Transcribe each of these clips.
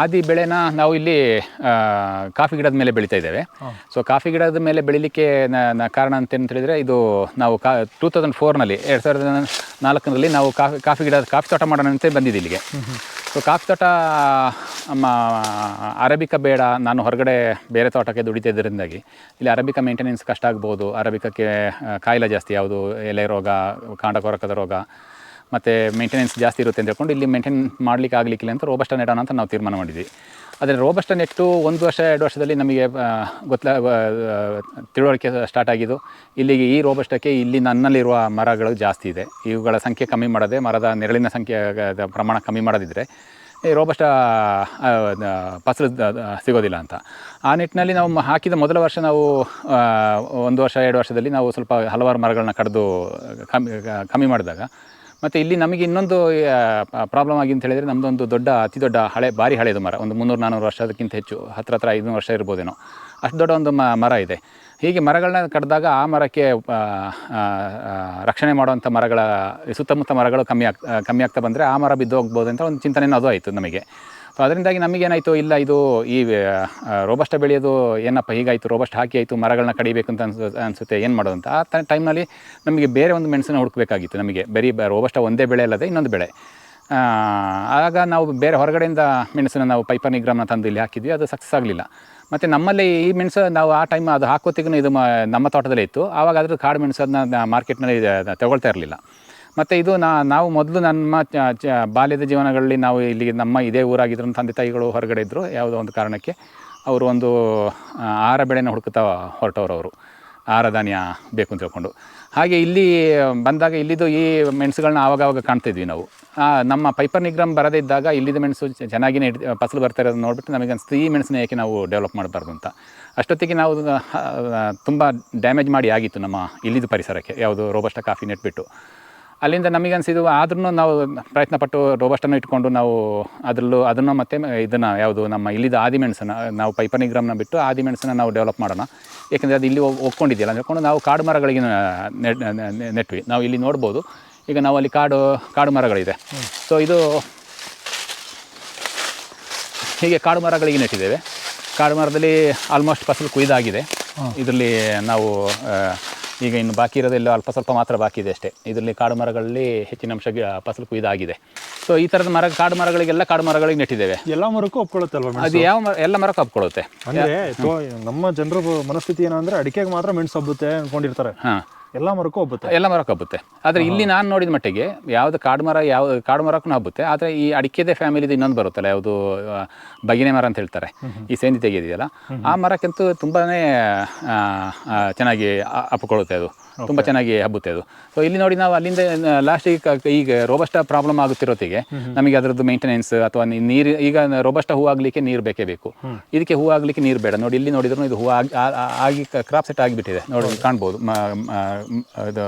ಆದಿ ಬೆಳೆನ ನಾವು ಇಲ್ಲಿ ಕಾಫಿ ಗಿಡದ ಮೇಲೆ ಬೆಳೀತಾ ಇದ್ದೇವೆ. ಸೊ ಕಾಫಿ ಗಿಡದ ಮೇಲೆ ಬೆಳಿಲಿಕ್ಕೆ ಕಾರಣ ಅಂತ ಹೇಳಿದರೆ ಇದು ನಾವು ಕಾ ಟೂ ತೌಸಂಡ್ ಫೋರ್ನಲ್ಲಿ ಎರಡು ಸಾವಿರದ ನಾಲ್ಕರಲ್ಲಿ ನಾವು ಕಾಫಿ ಕಾಫಿ ಗಿಡ ಕಾಫಿ ತೋಟ ಮಾಡೋಣ ಅಂತ ಬಂದಿದ್ದು ಇಲ್ಲಿಗೆ. ಸೊ ಕಾಫಿ ತೋಟ ನಮ್ಮ ಅರಬಿಕ ಬೇಡ ನಾನು ಹೊರಗಡೆ ಬೇರೆ ತೋಟಕ್ಕೆ ದುಡಿತಿದ್ದರಿಂದಾಗಿ ಇಲ್ಲಿ ಅರಬಿಕ ಮೇಂಟೆನೆನ್ಸ್ ಕಷ್ಟ ಆಗ್ಬೋದು. ಅರಬಿಕಕ್ಕೆ ಕಾಯಿಲೆ ಜಾಸ್ತಿ ಯಾವುದು ಎಲೆ ರೋಗ ಕಾಂಡ ಕೊರಕದ ರೋಗ ಮತ್ತು ಮೇಂಟೆನೆನ್ಸ್ ಜಾಸ್ತಿ ಇರುತ್ತೆ ಅಂತ ಹೇಳ್ಕೊಂಡು ಇಲ್ಲಿ ಮೇಂಟೈನ್ ಮಾಡಲಿಕ್ಕೆ ಆಗಲಿಕ್ಕಿಲ್ಲ ಅಂತ ರೋಬಸ್ಟ ನೆಡೋಣ ಅಂತ ನಾವು ತೀರ್ಮಾನ ಮಾಡಿದ್ವಿ. ಆದರೆ ರೋಬಸ್ಟ ನೆಟ್ಟು ಒಂದು ವರ್ಷ, ಎರಡು ವರ್ಷದಲ್ಲಿ ನಮಗೆ ಗೊತ್ತ ತಿಳುವಳಿಕೆ ಸ್ಟಾರ್ಟ್ ಆಗಿದ್ದು, ಇಲ್ಲಿಗೆ ಈ ರೋಬಸ್ಟಕ್ಕೆ ಇಲ್ಲಿ ನನ್ನಲ್ಲಿರುವ ಮರಗಳು ಜಾಸ್ತಿ ಇದೆ. ಇವುಗಳ ಸಂಖ್ಯೆ ಕಮ್ಮಿ ಮಾಡದೆ, ಮರದ ನೆರಳಿನ ಸಂಖ್ಯೆ ಪ್ರಮಾಣ ಕಮ್ಮಿ ಮಾಡದಿದ್ದರೆ ಈ ರೋಬಸ್ಟ ಫಸಲು ಸಿಗೋದಿಲ್ಲ ಅಂತ. ಆ ನಿಟ್ಟಿನಲ್ಲಿ ನಾವು ಹಾಕಿದ ಮೊದಲ ವರ್ಷ ನಾವು ಒಂದು ವರ್ಷ, ಎರಡು ವರ್ಷದಲ್ಲಿ ನಾವು ಸ್ವಲ್ಪ ಹಲವಾರು ಮರಗಳನ್ನ ಕಡಿದು ಕಮ್ಮಿ ಕಮ್ಮಿ ಮಾಡಿದಾಗ ಮತ್ತು ಇಲ್ಲಿ ನಮಗೆ ಇನ್ನೊಂದು ಪ್ರಾಬ್ಲಮ್ ಆಗಿ ಅಂತ ಹೇಳಿದರೆ ನಮ್ಮದೊಂದು ದೊಡ್ಡ, ಅತಿ ದೊಡ್ಡ ಹಳೆ, ಭಾರಿ ಹಳೆಯದು ಮರ. ಒಂದು ಮುನ್ನೂರು ನಾನ್ನೂರು ವರ್ಷದಕ್ಕಿಂತ ಹೆಚ್ಚು, ಹತ್ರ ಹತ್ರ ಐದುನೂರು ವರ್ಷ ಇರ್ಬೋದೇನೋ. ಅಷ್ಟು ದೊಡ್ಡ ಒಂದು ಮರ ಇದೆ. ಹೀಗೆ ಮರಗಳನ್ನ ಕಡಿದಾಗ ಆ ಮರಕ್ಕೆ ರಕ್ಷಣೆ ಮಾಡುವಂಥ ಮರಗಳ, ಸುತ್ತಮುತ್ತ ಮರಗಳು ಕಮ್ಮಿ ಆಗ್ ಕಮ್ಮಿ ಆಗ್ತಾ ಬಂದರೆ ಆ ಮರ ಬಿದ್ದು ಹೋಗ್ಬೋದು ಅಂತ ಒಂದು ಚಿಂತನೆ ಅದು ಆಯಿತು ನಮಗೆ. ಸೊ ಅದರಿಂದಾಗಿ ನಮಗೇನಾಯಿತು, ಇಲ್ಲ ಇದು ಈ ರೋಬಸ್ಟ ಬೆಳೆಯೋದು ಏನಪ್ಪ, ಹೀಗಾಯಿತು, ರೋಬಸ್ಟ್ ಹಾಕಿ ಆಯಿತು ಮರಗಳನ್ನ ಕಡಿಬೇಕು ಅಂತ ಅನ್ಸು, ಅನಿಸುತ್ತೆ, ಏನು ಮಾಡೋದು ಅಂತ ಆ ಟೈಮ್ನಲ್ಲಿ ನಮಗೆ ಬೇರೆ ಒಂದು ಮೆಣಸನ್ನು ಹುಡುಕಬೇಕಾಗಿತ್ತು ನಮಗೆ. ಬರೀ ರೋಬಸ್ಟ ಒಂದೇ ಬೆಳೆ ಅಲ್ಲದೆ ಇನ್ನೊಂದು ಬೆಳೆ. ಆಗ ನಾವು ಬೇರೆ ಹೊರಗಡೆಯಿಂದ ಮೆಣಸನ್ನು ನಾವು ಪೈಪರ್ ನಿಗ್ರಾಮ್ನ ತಂದು ಇಲ್ಲಿ ಹಾಕಿದ್ವಿ, ಅದು ಸಕ್ಸಸ್ ಆಗಲಿಲ್ಲ. ಮತ್ತು ನಮ್ಮಲ್ಲಿ ಈ ಮೆಣಸು ನಾವು ಆ ಟೈಮ್ ಅದು ಹಾಕೋತಿಗೂ ಇದು ನಮ್ಮ ತೋಟದಲ್ಲೇ ಇತ್ತು. ಆವಾಗ ಅದ್ರ ಕಾಡು ಮೆಣಸು ಅದನ್ನ ಮಾರ್ಕೆಟ್ನಲ್ಲಿ ತಗೊಳ್ತಾ ಇರಲಿಲ್ಲ. ಮತ್ತು ಇದು ನಾ, ನಾವು ಮೊದಲು ನಮ್ಮ ಬಾಲ್ಯದ ಜೀವನಗಳಲ್ಲಿ ನಾವು ಇಲ್ಲಿ ನಮ್ಮ ಇದೇ ಊರಾಗಿದ್ರು, ನಮ್ಮ ತಂದೆ ತಾಯಿಗಳು ಹೊರಗಡೆ ಇದ್ದರು ಯಾವುದೋ ಒಂದು ಕಾರಣಕ್ಕೆ ಅವರು ಒಂದು ಆಹಾರ ಬೆಳೆನ ಹುಡುಕ್ತಾ ಹೊರಟವರು ಅವರು. ಆಹಾರ ಧಾನ್ಯ ಬೇಕು ಅಂತ ಹೇಳ್ಕೊಂಡು ಹಾಗೆ ಇಲ್ಲಿ ಬಂದಾಗ ಇಲ್ಲಿದು ಈ ಮೆಣಸುಗಳನ್ನ ಆವಾಗವಾಗ ಕಾಣ್ತಿದ್ವಿ ನಾವು. ನಮ್ಮ ಪೈಪರ್ ನಿಗ್ರಮ್ ಬರದೇ ಇದ್ದಾಗ ಇಲ್ಲಿದ್ದ ಮೆಣಸು ಚೆನ್ನಾಗಿಯೇ ಹಿಡ್- ಫಸಲು ಬರ್ತಾ ಇರೋದು ನೋಡಿಬಿಟ್ಟು ನಮಗೆ ಅನಿಸ್ತು, ಈ ಮೆಣಸಿನ ಯಾಕೆ ನಾವು ಡೆವಲಪ್ ಮಾಡಬಾರ್ದು ಅಂತ. ಅಷ್ಟೊತ್ತಿಗೆ ನಾವು ತುಂಬ ಡ್ಯಾಮೇಜ್ ಮಾಡಿ ಆಗಿತ್ತು ನಮ್ಮ ಇಲ್ಲಿದ್ದು ಪರಿಸರಕ್ಕೆ. ಯಾವುದು ರೋಬಸ್ಟ ಕಾಫಿ ನೆಟ್ಬಿಟ್ಟು ಅಲ್ಲಿಂದ ನಮಗೆ ಅನಿಸಿದ್ದು ಆದ್ರೂ ನಾವು ಪ್ರಯತ್ನ ಪ್ರಯತ್ನಪಟ್ಟು ರೋಬಸ್ಟನ್ನು ಇಟ್ಕೊಂಡು ನಾವು ಅದರಲ್ಲೂ ಅದನ್ನು ಮತ್ತೆ ಇದನ್ನು ಯಾವುದು ನಮ್ಮ ಇಲ್ಲಿದ್ದ ಆದಿಮೆಣಸನ್ನು ನಾವು ಪೈಪನಿಗ್ರಾಮ್ನ ಬಿಟ್ಟು ಆದಿಮೆಣಸನ್ನು ನಾವು ಡೆವಲಪ್ ಮಾಡೋಣ. ಏಕೆಂದರೆ ಅದು ಇಲ್ಲಿ ಒಪ್ಕೊಂಡಿದೆಯಲ್ಲ ಅಂತ ನಾವು ಕಾಡು ಮರಗಳಿಗೆ ನೆಟ್ವಿ. ನಾವು ಇಲ್ಲಿ ನೋಡ್ಬೋದು. ಈಗ ನಾವು ಅಲ್ಲಿ ಕಾಡು ಕಾಡು ಮರಗಳಿದೆ. ಸೊ ಇದು ಹೀಗೆ ಕಾಡು ಮರಗಳಿಗೆ ನೆಟ್ಟಿದ್ದೇವೆ. ಕಾಡು ಮರದಲ್ಲಿ ಆಲ್ಮೋಸ್ಟ್ ಫಸಲು ಕುಯ್ದಾಗಿದೆ. ಇದರಲ್ಲಿ ನಾವು ಈಗ ಇನ್ನು ಬಾಕಿ ಇರೋದೆಲ್ಲ ಅಲ್ಪ ಸ್ವಲ್ಪ ಮಾತ್ರ ಬಾಕಿ ಇದೆ ಅಷ್ಟೇ. ಇದರಲ್ಲಿ ಕಾಡು ಮರಗಳಲ್ಲಿ ಹೆಚ್ಚಿನ ಅಂಶ ಫಸಲು ಕುಯ್ದಾಗಿದೆ. ಸೊ ಈ ಥರದ ಮರ ಕಾಡು ಮರಗಳಿಗೆಲ್ಲ ಕಾಡು ಮರಗಳಿಗೆ ನೆಟ್ಟಿದ್ದೇವೆ. ಎಲ್ಲ ಮರಕ್ಕೂ ಒಪ್ಕೊಳ್ಳುತ್ತಲ್ವಾ ಅಲ್ವಾ ಅದು ಯಾವ ಮರ ಎಲ್ಲ ಮರಕ್ಕೂ ಒಪ್ಕೊಳ್ಳುತ್ತೆ ಅಂದ್ರೆ ನಮ್ಮ ಜನರ ಮನಸ್ಥಿತಿ ಏನಂದ್ರೆ ಅಡಿಕೆಗೆ ಮಾತ್ರ ಮೆಣಸು ಹಬ್ಬುತ್ತೆ ಅನ್ಕೊಂಡಿರ್ತಾರೆ ಹಾಂ. ಎಲ್ಲಾ ಮರಕ್ಕೂ ಹಬ್ಬುತ್ತೆ ಎಲ್ಲ ಮರಕ್ಕೂ ಹಬ್ಬುತ್ತೆ ಆದರೆ ಇಲ್ಲಿ ನಾನು ನೋಡಿದ ಮಟ್ಟಿಗೆ ಯಾವುದು ಕಾಡು ಮರ ಯಾವ ಕಾಡು ಮರಕ್ಕೂ ಹಬ್ಬುತ್ತೆ ಆದರೆ ಈ ಅಡಿಕೆದೇ ಫ್ಯಾಮಿಲಿದು ಇನ್ನೊಂದು ಬರುತ್ತಲ್ಲ ಯಾವುದು ಬಗಿನೆ ಮರ ಅಂತ ಹೇಳ್ತಾರೆ. ಈ ಸೇಂದಿ ತೆಗೆದಿದೆಯಲ್ಲ ಆ ಮರಕ್ಕಂತೂ ತುಂಬಾ ಚೆನ್ನಾಗಿ ಅಪ್ಪಿಕೊಳ್ಳುತ್ತೆ ಅದು. ತುಂಬ ಚೆನ್ನಾಗಿ ಹಬ್ಬುತ್ತೆ ಅದು. ಸೊ ಇಲ್ಲಿ ನೋಡಿ ನಾವು ಅಲ್ಲಿಂದ ಲಾಸ್ಟಿಗೆ ಈಗ ರೋಬಸ್ಟ ಪ್ರಾಬ್ಲಮ್ ಆಗುತ್ತಿರೋತ್ತಿಗೆ ನಮಗೆ ಅದರದ್ದು ಮೇಂಟೆನೆನ್ಸ್ ಅಥವಾ ನೀರು ಈಗ ರೋಬಸ್ಟ ಹೂ ಆಗಲಿಕ್ಕೆ ನೀರು ಬೇಕೇ ಬೇಕು. ಇದಕ್ಕೆ ಹೂ ಆಗಲಿಕ್ಕೆ ನೀರು ಬೇಡ. ನೋಡಿ ಇಲ್ಲಿ ನೋಡಿದ್ರು ಇದು ಹೂ ಆಗಿ ಕ್ರಾಪ್ ಸೆಟ್ ಆಗಿಬಿಟ್ಟಿದೆ. ನೋಡಿ ಕಾಣ್ಬೋದು. ಇದು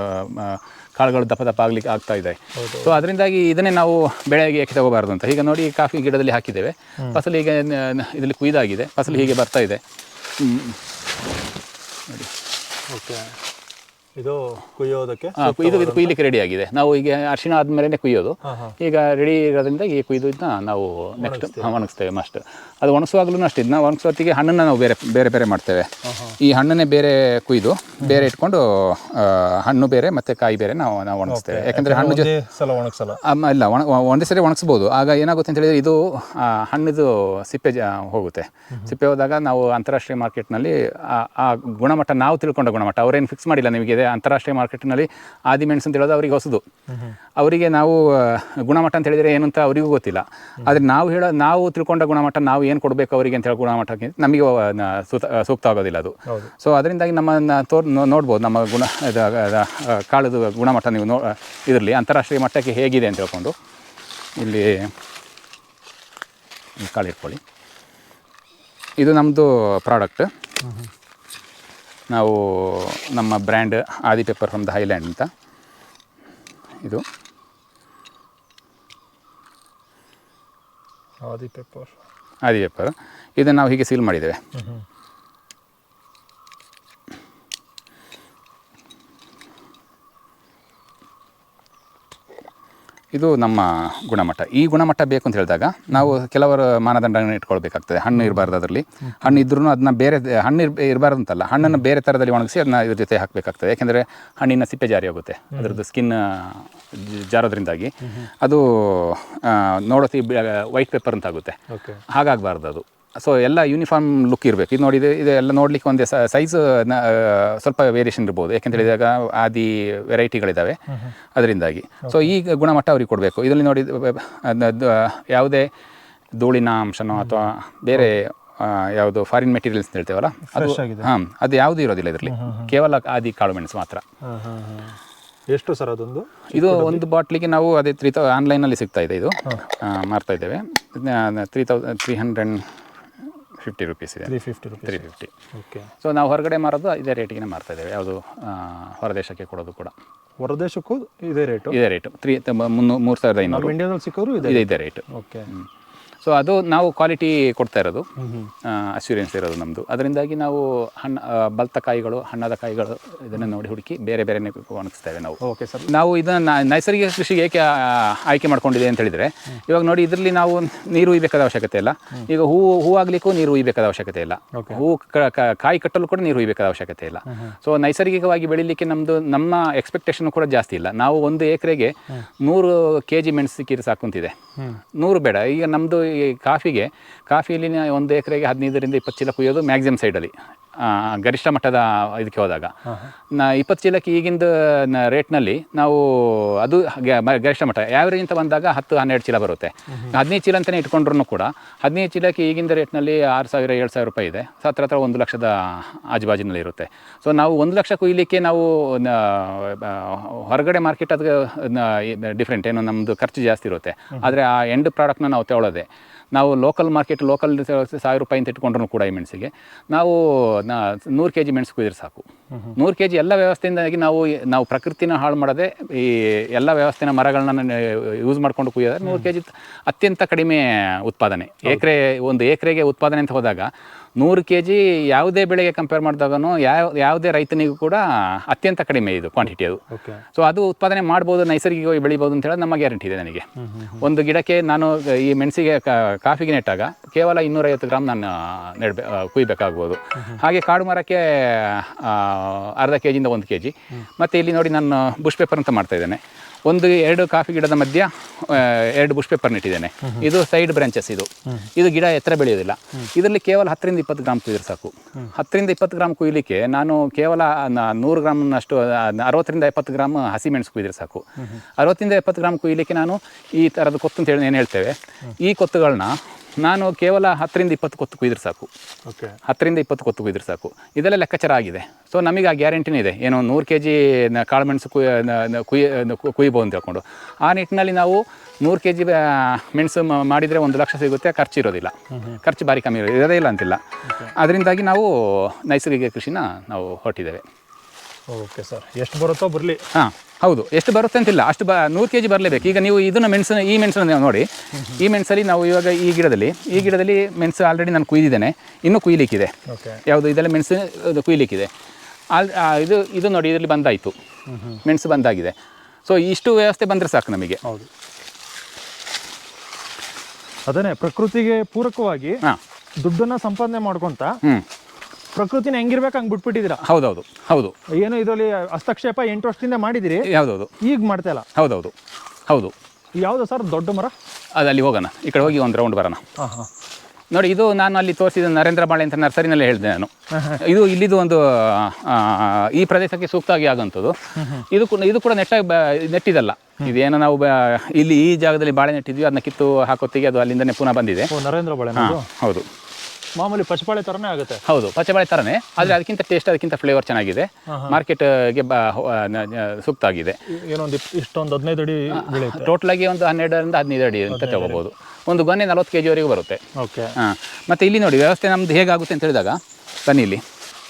ಕಾಳುಗಳು ದಪ್ಪ ದಪ್ಪ ಆಗ್ಲಿಕ್ಕೆ ಆಗ್ತಾ ಇದೆ. ಸೊ ಅದರಿಂದಾಗಿ ಇದನ್ನೇ ನಾವು ಬೆಳೆಗೆ ಏಕೆ ತಗೋಬಾರ್ದು ಅಂತ. ಈಗ ನೋಡಿ ಕಾಫಿ ಗಿಡದಲ್ಲಿ ಹಾಕಿದ್ದೇವೆ. ಫಸಲು ಈಗ ಇದರಲ್ಲಿ ಕುಯ್ದಾಗಿದೆ. ಫಸಲು ಹೀಗೆ ಬರ್ತಾ ಇದೆ. ಹ್ಞೂ ಓಕೆ ಇದು ಕುಯ್ಯೋದಕ್ಕೆ ಇದು ಇದು ಕುಯ್ಲಿಕ್ಕೆ ರೆಡಿ ಆಗಿದೆ. ನಾವು ಈಗ ಅರಿಶಿಣ ಆದ್ಮೇಲೆ ಕುಯ್ಯೋದು. ಈಗ ರೆಡಿ ಇರೋದ್ರಿಂದ ಈ ಕುಯ್ದು ಇದನ್ನ ನಾವು ನೆಕ್ಸ್ಟ್ ಒಣಗಿಸ್ತೇವೆ. ಮಸ್ಟ್ ಅದು ಒಣಗಿಸುವಾಗ್ಲೂ ಅಷ್ಟೇ. ಇದನ್ನ ಒಣಗಿಸೋತ್ತಿಗೆ ಹಣ್ಣನ್ನು ನಾವು ಬೇರೆ ಬೇರೆ ಬೇರೆ ಮಾಡ್ತೇವೆ. ಈ ಹಣ್ಣನ್ನೇ ಬೇರೆ ಕುಯ್ದು ಬೇರೆ ಇಟ್ಕೊಂಡು ಹಣ್ಣು ಬೇರೆ ಮತ್ತೆ ಕಾಯಿ ಬೇರೆ ನಾವು ನಾವು ಒಣಗಿಸ್ತೇವೆ. ಯಾಕಂದ್ರೆ ಹಣ್ಣು ಜೊತೆ ಸಲ ಒಣಗಿಸಲ್ಲ. ಇಲ್ಲ ಒಣ ಒಂದೇ ಸರಿ ಒಣಗಿಸ್ಬೋದು. ಆಗ ಏನಾಗುತ್ತೆ ಅಂತ ಹೇಳಿದ್ರೆ ಇದು ಹಣ್ಣಿದು ಸಿಪ್ಪೆ ಜ ಹೋಗುತ್ತೆ. ಸಿಪ್ಪೆ ಹೋದಾಗ ನಾವು ಅಂತಾರಾಷ್ಟ್ರೀಯ ಮಾರ್ಕೆಟ್ನಲ್ಲಿ ಆ- ಆ ಗುಣಮಟ್ಟ ನಾವು ತಿಳ್ಕೊಂಡ ಗುಣಮಟ್ಟ ಅವ್ರೇನು ಫಿಕ್ಸ್ ಮಾಡಿಲ್ಲ ನಿಮಗೆ ಅಂತಾರಾಷ್ಟ್ರೀಯ ಮಾರ್ಕೆಟ್ನಲ್ಲಿ ಆದಿ ಮೆಣಸು ಅಂತ ಹೇಳೋದು ಅವರಿಗೆ ಹೊಸದು. ಅವರಿಗೆ ನಾವು ಗುಣಮಟ್ಟ ಅಂತ ಹೇಳಿದರೆ ಏನು ಅಂತ ಅವರಿಗೂ ಗೊತ್ತಿಲ್ಲ. ಆದರೆ ನಾವು ಹೇಳೋ ನಾವು ತಿಳ್ಕೊಂಡ ಗುಣಮಟ್ಟ ನಾವು ಏನು ಕೊಡಬೇಕು ಅವರಿಗೆ ಅಂತ ಹೇಳಿ ಗುಣಮಟ್ಟಕ್ಕೆ ನಮಗೆ ಸೂಕ್ತ ಆಗೋದಿಲ್ಲ ಅದು. ಸೊ ಅದರಿಂದಾಗಿ ನಮ್ಮ ತೋರ್ ನೋಡ್ಬೋದು ನಮ್ಮ ಗುಣ ಕಾಳದು ಗುಣಮಟ್ಟ ನೀವು ನೋ ಇದರಲ್ಲಿ ಅಂತಾರಾಷ್ಟ್ರೀಯ ಮಟ್ಟಕ್ಕೆ ಹೇಗಿದೆ ಅಂತ ಹೇಳ್ಕೊಂಡು ಇಲ್ಲಿ ಕಾಳು ಇಟ್ಕೊಳ್ಳಿ. ಇದು ನಮ್ಮದು ಪ್ರಾಡಕ್ಟ್ ನಾವು ನಮ್ಮ brand Adi paper from the highland ಅಂತ. ಇದು. ಆದಿ ಪೇಪರ್ ಆದಿ ಪೇಪರ್ ಇದನ್ನು ನಾವು ಹೀಗೆ ಸೀಲ್ ಮಾಡಿದ್ದೇವೆ. ಇದು ನಮ್ಮ ಗುಣಮಟ್ಟ. ಈ ಗುಣಮಟ್ಟ ಬೇಕು ಅಂತ ಹೇಳಿದಾಗ ನಾವು ಕೆಲವರು ಮಾನದಂಡಗಳನ್ನು ಇಟ್ಕೊಳ್ಬೇಕಾಗ್ತದೆ. ಹಣ್ಣು ಇರಬಾರ್ದು ಅದರಲ್ಲಿ ಹಣ್ಣು ಇದ್ರೂ ಅದನ್ನ ಬೇರೆ ಹಣ್ಣು ಇರ್ ಇರಬಾರ್ದು ಅಂತಲ್ಲ ಹಣ್ಣನ್ನು ಬೇರೆ ಥರದಲ್ಲಿ ಒಣಗಿಸಿ ಅದನ್ನ ಇದ್ರ ಜೊತೆ ಹಾಕಬೇಕಾಗ್ತದೆ. ಯಾಕೆಂದರೆ ಹಣ್ಣಿನ ಸಿಪ್ಪೆ ಜಾರಿ ಹೋಗುತ್ತೆ. ಅದರದ್ದು ಸ್ಕಿನ್ ಜಾರೋದ್ರಿಂದಾಗಿ. ಅದು ನೋಡೋತಿ ವೈಟ್ ಪೇಪರ್ ಅಂತ ಆಗುತ್ತೆ ಹಾಗಾಗಬಾರ್ದು ಅದು ಸೊ ಎಲ್ಲ ಯೂನಿಫಾರ್ಮ್ ಲುಕ್ ಇರಬೇಕು. ಇದು ನೋಡಿ ಇದು ಇದೆಲ್ಲ ನೋಡಲಿಕ್ಕೆ ಒಂದೇ ಸೈಜ್ ಸ್ವಲ್ಪ ವೇರಿಯೇಷನ್ ಇರ್ಬೋದು. ಯಾಕೆಂತ ಹೇಳಿದಾಗ ಆದಿ ವೆರೈಟಿಗಳಿದ್ದಾವೆ ಅದರಿಂದಾಗಿ. ಸೊ ಈ ಗುಣಮಟ್ಟ ಅವ್ರಿಗೆ ಕೊಡಬೇಕು. ಇದರಲ್ಲಿ ನೋಡಿ ಯಾವುದೇ ಧೂಳಿನ ಅಂಶನೋ ಅಥವಾ ಬೇರೆ ಯಾವುದು ಫಾರಿನ್ ಮೆಟೀರಿಯಲ್ಸ್ ಅಂತ ಹೇಳ್ತೇವಲ್ಲ ಅದು ಹಾಂ ಅದು ಯಾವುದೂ ಇರೋದಿಲ್ಲ ಇದರಲ್ಲಿ. ಕೇವಲ ಆದಿ ಕಾಳು ಮೆಣಸು ಮಾತ್ರ. ಎಷ್ಟು ಸರ್ ಅದೊಂದು? ಇದು ಒಂದು ಬಾಟ್ಲಿಗೆ ನಾವು ಅದೇ ತ್ರೀ ತೌ ಆನ್ಲೈನಲ್ಲಿ ಸಿಗ್ತಾ ಇದೆ ಇದು. ಮಾರ್ತಾ ಇದ್ದೇವೆ. Three thousand three hundred fifty rupees ಇದೆ. Three fifty rupees three fifty okay so ನಾವು ಹೊರಗಡೆ ಮಾರೋದು ಇದೇ ರೇಟಿಗೆ ಮಾರ್ತಾ ಇದ್ದೇವೆ. ಯಾವುದು ಹೊರದೇಶಕ್ಕೆ ಕೊಡೋದು ಕೂಡ. ಹೊರದೇಶಕ್ಕೂ ಇದೇ ರೇಟು ಇದೇ ರೇಟು ತ್ರೀ ಮುನ್ನೂ ಮೂರು ಸಾವಿರದ ಐನೂರು. ಇಂಡಿಯಾದಲ್ಲಿ ಸಿಕ್ಕೋರು ಇದೆ ಇದೆ ಇದೇ ರೇಟು ಓಕೆ ಸೊ ಅದು ನಾವು ಕ್ವಾಲಿಟಿ ಕೊಡ್ತಾ ಇರೋದು. ಅಶ್ಯೂರೆನ್ಸ್ ಇರೋದು ನಮ್ಮದು ಅದರಿಂದಾಗಿ ನಾವು ಹಣ್ಣು ಬಲ್ತ ಕಾಯಿಗಳು ಹಣ್ಣಾದ ಕಾಯಿಗಳು ಇದನ್ನು ನೋಡಿ ಹುಡುಕಿ ಬೇರೆ ಬೇರೆ ಒಣಗಿಸ್ತೇವೆ ನಾವು. ಓಕೆ ಸರ್ ನಾವು ಇದನ್ನು ನೈಸರ್ಗಿಕ ಕೃಷಿಗೆ ಏಕೆ ಆಯ್ಕೆ ಮಾಡ್ಕೊಂಡಿದೆ ಅಂತ ಹೇಳಿದರೆ ಇವಾಗ ನೋಡಿ ಇದರಲ್ಲಿ ನಾವು ನೀರು ಉಯ್ಬೇಕಾದ ಅವಶ್ಯಕತೆ ಇಲ್ಲ. ಈಗ ಹೂವು ಹೂವಾಗಲಿಕ್ಕೂ ನೀರು ಉಯ್ಬೇಕಾದ ಅವಶ್ಯಕತೆ ಇಲ್ಲ. ಹೂವು ಕಾಯಿ ಕಟ್ಟಲು ಕೂಡ ನೀರು ಉಯ್ಬೇಕಾದ ಅವಶ್ಯಕತೆ ಇಲ್ಲ. ಸೊ ನೈಸರ್ಗಿಕವಾಗಿ ಬೆಳಿಲಿಕ್ಕೆ ನಮ್ಮದು ನಮ್ಮ ಎಕ್ಸ್ಪೆಕ್ಟೇಷನ್ ಕೂಡ ಜಾಸ್ತಿ ಇಲ್ಲ. ನಾವು ಒಂದು ಎಕರೆಗೆ ನೂರು ಕೆ ಜಿ ಮೆಣಸು ಕೀರಿ ಸಾಕುಂತಿದೆ. ನೂರು ಬೇಡ. ಈಗ ನಮ್ಮದು ಕಾಫಿಗೆ ಕಾಫಿಯಲ್ಲಿ ಒಂದು ಎಕರೆಗೆ ಹದಿನೈದರಿಂದ ಇಪ್ಪತ್ತು ಚೀಲ ಕುಯ್ಯೋದು ಮ್ಯಾಕ್ಸಿಮಮ್ ಸೈಡಲ್ಲಿ ಗರಿಷ್ಠ ಮಟ್ಟದ ಇದಕ್ಕೆ ಹೋದಾಗ. ನಾ ಇಪ್ಪತ್ತು ಚೀಲಕ್ಕೆ ಈಗಿಂದ ರೇಟ್ನಲ್ಲಿ ನಾವು ಅದು ಗರಿಷ್ಠ ಮಟ್ಟ ಆ್ಯಾವ್ರೇಜ್ ಅಂತ ಬಂದಾಗ ಹತ್ತು ಹನ್ನೆರಡು ಚೀಲ ಬರುತ್ತೆ. ಹದಿನೈದು ಚೀಲ ಅಂತಲೇ ಇಟ್ಕೊಂಡ್ರು ಕೂಡ ಹದಿನೈದು ಚೀಲಕ್ಕೆ ಈಗಿಂದ ರೇಟ್ನಲ್ಲಿ ಆರು ಸಾವಿರ ಏಳು ಸಾವಿರ ರೂಪಾಯಿ ಇದೆ. ಸೊ ಹತ್ರ ಹತ್ರ ಒಂದು ಲಕ್ಷದ ಆಜುಬಾಜಿನಲ್ಲಿ ಇರುತ್ತೆ. ಸೊ ನಾವು ಒಂದು ಲಕ್ಷ ಕುಯ್ಲಿಕ್ಕೆ ನಾವು ಹೊರಗಡೆ ಮಾರ್ಕೆಟ್ ಅದು ಡಿಫ್ರೆಂಟ್ ಏನು ನಮ್ಮದು ಖರ್ಚು ಜಾಸ್ತಿ ಇರುತ್ತೆ. ಆದರೆ ಆ ಎಂಡ್ ಪ್ರಾಡಕ್ಟ್ನ ನಾವು ತಗೊಳ್ಳೋದೆ ನಾವು ಲೋಕಲ್ ಮಾರ್ಕೆಟ್ ಲೋಕಲ್ ಸಾವಿರ ರೂಪಾಯಿ ಅಂತ ಇಟ್ಕೊಂಡ್ರು ಕೂಡ ಈ ಮೆಣಸಿಗೆ. ನಾವು ನಾ ನೂರು ಕೆ ಜಿ ಮೆಣಸು ಕುಯ್ದ್ರೆ ಸಾಕು. ನೂರು ಕೆ ಜಿ ಎಲ್ಲ ವ್ಯವಸ್ಥೆಯಿಂದಾಗಿ ನಾವು ನಾವು ಪ್ರಕೃತಿನ ಹಾಳು ಮಾಡದೆ ಈ ಎಲ್ಲ ವ್ಯವಸ್ಥೆನ ಮರಗಳನ್ನ ಯೂಸ್ ಮಾಡ್ಕೊಂಡು ಕುಯ್ಯೋದ್ರೆ ನೂರು ಕೆ ಜಿ ಅತ್ಯಂತ ಕಡಿಮೆ ಉತ್ಪಾದನೆ. ಎಕರೆ ಒಂದು ಎಕರೆಗೆ ಉತ್ಪಾದನೆ ಅಂತ ಹೋದಾಗ ನೂರು ಕೆ ಜಿ ಯಾವುದೇ ಬೆಳೆಗೆ ಕಂಪೇರ್ ಮಾಡಿದಾಗೂ ಯಾವ ಯಾವುದೇ ರೈತನಿಗೂ ಕೂಡ ಅತ್ಯಂತ ಕಡಿಮೆ ಇದು ಕ್ವಾಂಟಿಟಿ ಅದು. ಸೊ ಅದು ಉತ್ಪಾದನೆ ಮಾಡ್ಬೋದು ನೈಸರ್ಗಿಕವಾಗಿ ಬೆಳಿಬೋದು ಅಂತ ಹೇಳಿ ನಮ್ಮ ಗ್ಯಾರಂಟಿ ಇದೆ ನನಗೆ. ಒಂದು ಗಿಡಕ್ಕೆ ನಾನು ಈ ಮೆಣಸಿಗೆ ಕಾಫಿಗೆ ನೆಟ್ಟಾಗ ಕೇವಲ ಇನ್ನೂರೈವತ್ತು ಗ್ರಾಮ್ ನಾನು ನೆಡ್ಬೇ ಕುಯ್ಬೇಕಾಗ್ಬೋದು. ಹಾಗೆ ಕಾಡು ಮರಕ್ಕೆ ಅರ್ಧ ಕೆ ಜಿಯಿಂದ ಒಂದು ಕೆ ಜಿ ಮತ್ತು ಇಲ್ಲಿ ನೋಡಿ ನಾನು ಬುಷ್ ಪೇಪರ್ ಅಂತ ಮಾಡ್ತಾ ಇದ್ದೇನೆ. ಒಂದು ಎರಡು ಕಾಫಿ ಗಿಡದ ಮಧ್ಯ ಎರಡು ಬುಷ್ ಪೇಪರ್ ನೆಟ್ಟಿದ್ದೇನೆ. ಇದು ಸೈಡ್ ಬ್ರಾಂಚಸ್ ಇದು. ಇದು ಗಿಡ ಎತ್ತರ ಬೆಳೆಯೋದಿಲ್ಲ. ಇದರಲ್ಲಿ ಕೇವಲ ಹತ್ತರಿಂದ ಇಪ್ಪತ್ತು ಗ್ರಾಮ್ ಕುಯ್ದ್ರೆ ಸಾಕು. ಹತ್ತರಿಂದ ಇಪ್ಪತ್ತು ಗ್ರಾಮ್ ಕುಯ್ಲಿಕ್ಕೆ ನಾನು ಕೇವಲ ನೂರು ಗ್ರಾಮ್ನಷ್ಟು ಅರವತ್ತರಿಂದ ಎಪ್ಪತ್ತು ಗ್ರಾಮ್ ಹಸಿ ಮೆಣಸು ಕುಯ್ದ್ರೆ ಸಾಕು. ಅರವತ್ತರಿಂದ ಎಪ್ಪತ್ತು ಗ್ರಾಮ್ ಕುಯ್ಲಿಕ್ಕೆ ನಾನು ಈ ಥರದ ಕೊತ್ತು ಅಂತ ಹೇಳಿ ಏನು ಹೇಳ್ತೇವೆ? ಈ ಕೊತ್ತುಗಳನ್ನ ನಾನು ಕೇವಲ ಹತ್ತರಿಂದ ಇಪ್ಪತ್ತು ಕೊತ್ತು ಕುಯ್ದ್ರೆ ಸಾಕು. ಓಕೆ ಹತ್ತರಿಂದ ಇಪ್ಪತ್ತು ಕೊತ್ತು ಕುಯ್ದ್ರೆ ಸಾಕು. ಇದೆಲ್ಲ ಲೆಕ್ಕಾಚಾರ ಆಗಿದೆ. ಸೊ ನಮಗೆ ಆ ಗ್ಯಾರಂಟಿನೇ ಇದೆ. ಏನೋ ನೂರು ಕೆ ಜಿ ಕಾಳುಮೆಣಸು ಕುಯ್ ನ- ನ- ಕುಯ್ ನ- ಕುಯ್ಬೋದು ಅಂತ ಹೇಳ್ಕೊಂಡು. ಆ ನಿಟ್ಟಿನಲ್ಲಿ ನಾವು ನೂರು ಕೆ ಜಿ ಮೆಣಸು ಮಾಡಿದರೆ ಒಂದು ಲಕ್ಷ ಸಿಗುತ್ತೆ. ಖರ್ಚು ಇರೋದಿಲ್ಲ. ಖರ್ಚು ಭಾರಿ ಕಮ್ಮಿ ಇರೋದು ಇರೋದೇ ಇಲ್ಲ ಅಂತಿಲ್ಲ. ಅದರಿಂದಾಗಿ ನಾವು ನೈಸರ್ಗಿಕ ಕೃಷಿನ ನಾವು ಹೊರಟಿದ್ದೇವೆ. ಓಕೆ ಸರ್ ಎಷ್ಟು ಬರುತ್ತೋ ಬರಲಿ. ಹಾಂ. ಹೌದು. ಎಷ್ಟು ಬರುತ್ತೆ ಅಂತಿಲ್ಲ. ಅಷ್ಟು ಬ ನೂರು ಕೆ ಜಿ ಬರಲೇಬೇಕು. ಈಗ ನೀವು ಇದನ್ನು ಮೆಣಸನ್ನು ಈ ಮೆಣಸನ್ನು ನೀವು ನೋಡಿ. ಈ ಮೆಣಸಲ್ಲಿ ನಾವು ಇವಾಗ ಈ ಗಿಡದಲ್ಲಿ ಈ ಗಿಡದಲ್ಲಿ ಮೆಣಸು ಆಲ್ರೆಡಿ ನಾನು ಕುಯ್ದಿದ್ದೇನೆ. ಇನ್ನೂ ಕುಯ್ಲಿಕ್ಕಿದೆ. ಯಾವುದು? ಇದೆಲ್ಲ ಮೆಣಸು ಇದು ಕುಯ್ಲಿಕ್ಕಿದೆ. ಆಲ್ ಇದು ಇದು ನೋಡಿ ಇದರಲ್ಲಿ ಬಂದಾಯಿತು. ಮೆಣಸು ಬಂದಾಗಿದೆ. ಸೊ ಇಷ್ಟು ವ್ಯವಸ್ಥೆ ಬಂದರೆ ಸಾಕು ನಮಗೆ. ಹೌದು. ಅದನ್ನೇ ಪ್ರಕೃತಿಗೆ ಪೂರಕವಾಗಿ ದುಡ್ಡನ್ನು ಸಂಪಾದನೆ ಮಾಡ್ಕೊತ ಪ್ರಕೃತಿನ ಹೆಂಗಿರ್ಬೇಕು ಹಂಗೆ ಬಿಟ್ಬಿಟ್ಟಿದ್ದೀರಾ? ಹೌದೌದು ಹೌದು. ಏನು ಇದರಲ್ಲಿ ಹಸ್ತಕ್ಷೇಪ ಎಂಟು ವರ್ಷದಿಂದ ಮಾಡಿದಿರಿ ಯಾವ್ದೌದು ಈಗ ಮಾಡ್ತಾ ಇಲ್ಲ? ಹೌದೌದು ಹೌದು. ಯಾವುದು ಸರ್ ದೊಡ್ಡ ಮರ? ಅದು ಅಲ್ಲಿ ಹೋಗೋಣ ಈ ಕಡೆ ಹೋಗಿ ಒಂದು ರೌಂಡ್ ಬರೋಣ. ಹಾಂ ಹಾಂ. ನೋಡಿ ಇದು ನಾನು ಅಲ್ಲಿ ತೋರಿಸಿದ ನರೇಂದ್ರ ಬಾಳೆ ಅಂತ ನರ್ಸರಿನಲ್ಲಿ ಹೇಳಿದೆ ನಾನು. ಇದು ಇಲ್ಲಿದು ಒಂದು ಆ, ಈ ಪ್ರದೇಶಕ್ಕೆ ಸೂಕ್ತವಾಗಿ ಆಗುವಂಥದ್ದು. ಇದು ಕೂಡ ಇದು ಕೂಡ ನೆಟ್ಟಾಗಿ ನೆಟ್ಟಿದಲ್ಲ ಇದೇನೋ ನಾವು ಬ- ಇಲ್ಲಿ ಈ ಜಾಗದಲ್ಲಿ ಬಾಳೆ ನೆಟ್ಟಿದ್ವಿ ಅದನ್ನ ಕಿತ್ತು ಹಾಕೋತ್ತಿಗೆ ಅದು ಅಲ್ಲಿಂದನೇ ಪುನಃ ಬಂದಿದೆ. ಓ ನರೇಂದ್ರ ಬಾಳೆ ಹಾಂ ಹೌದು. ಮಾಮೂಲಿ ಪಚ್ಚಬಾಳೆ ತರನೇ ಆಗುತ್ತೆ. ಹೌದು ಪಚ್ಚಬಾಳೆ ಥರನೇ ಆದ್ರೆ ಅದಕ್ಕಿಂತ ಟೇಸ್ಟ್ ಅದಕ್ಕಿಂತ ಫ್ಲೇವರ್ ಚೆನ್ನಾಗಿದೆ. ಮಾರ್ಕೆಟ್ಗೆ ಬ ಸೂಕ್ತ ಆಗಿದೆ ಏನೊಂದು ಇಷ್ಟೊಂದು ಹದಿನೈದು ಅಡಿ ಟೋಟಲ್ ಆಗಿ ಒಂದು ಹನ್ನೆರಡರಿಂದ ಹದಿನೈದು ಅಡಿ ಅಂತ ತಗೋಬಹುದು ಒಂದು ಗೊನೆ ನಲವತ್ತು ಕೆ ಜಿವರೆಗೂ ಬರುತ್ತೆ. ಓಕೆ. ಹಾಂ ಮತ್ತು ಇಲ್ಲಿ ನೋಡಿ ವ್ಯವಸ್ಥೆ ನಮ್ದು ಹೇಗಾಗುತ್ತೆ ಅಂತ ಹೇಳಿದಾಗ ಬನ್ನಿ ಇಲ್ಲಿ.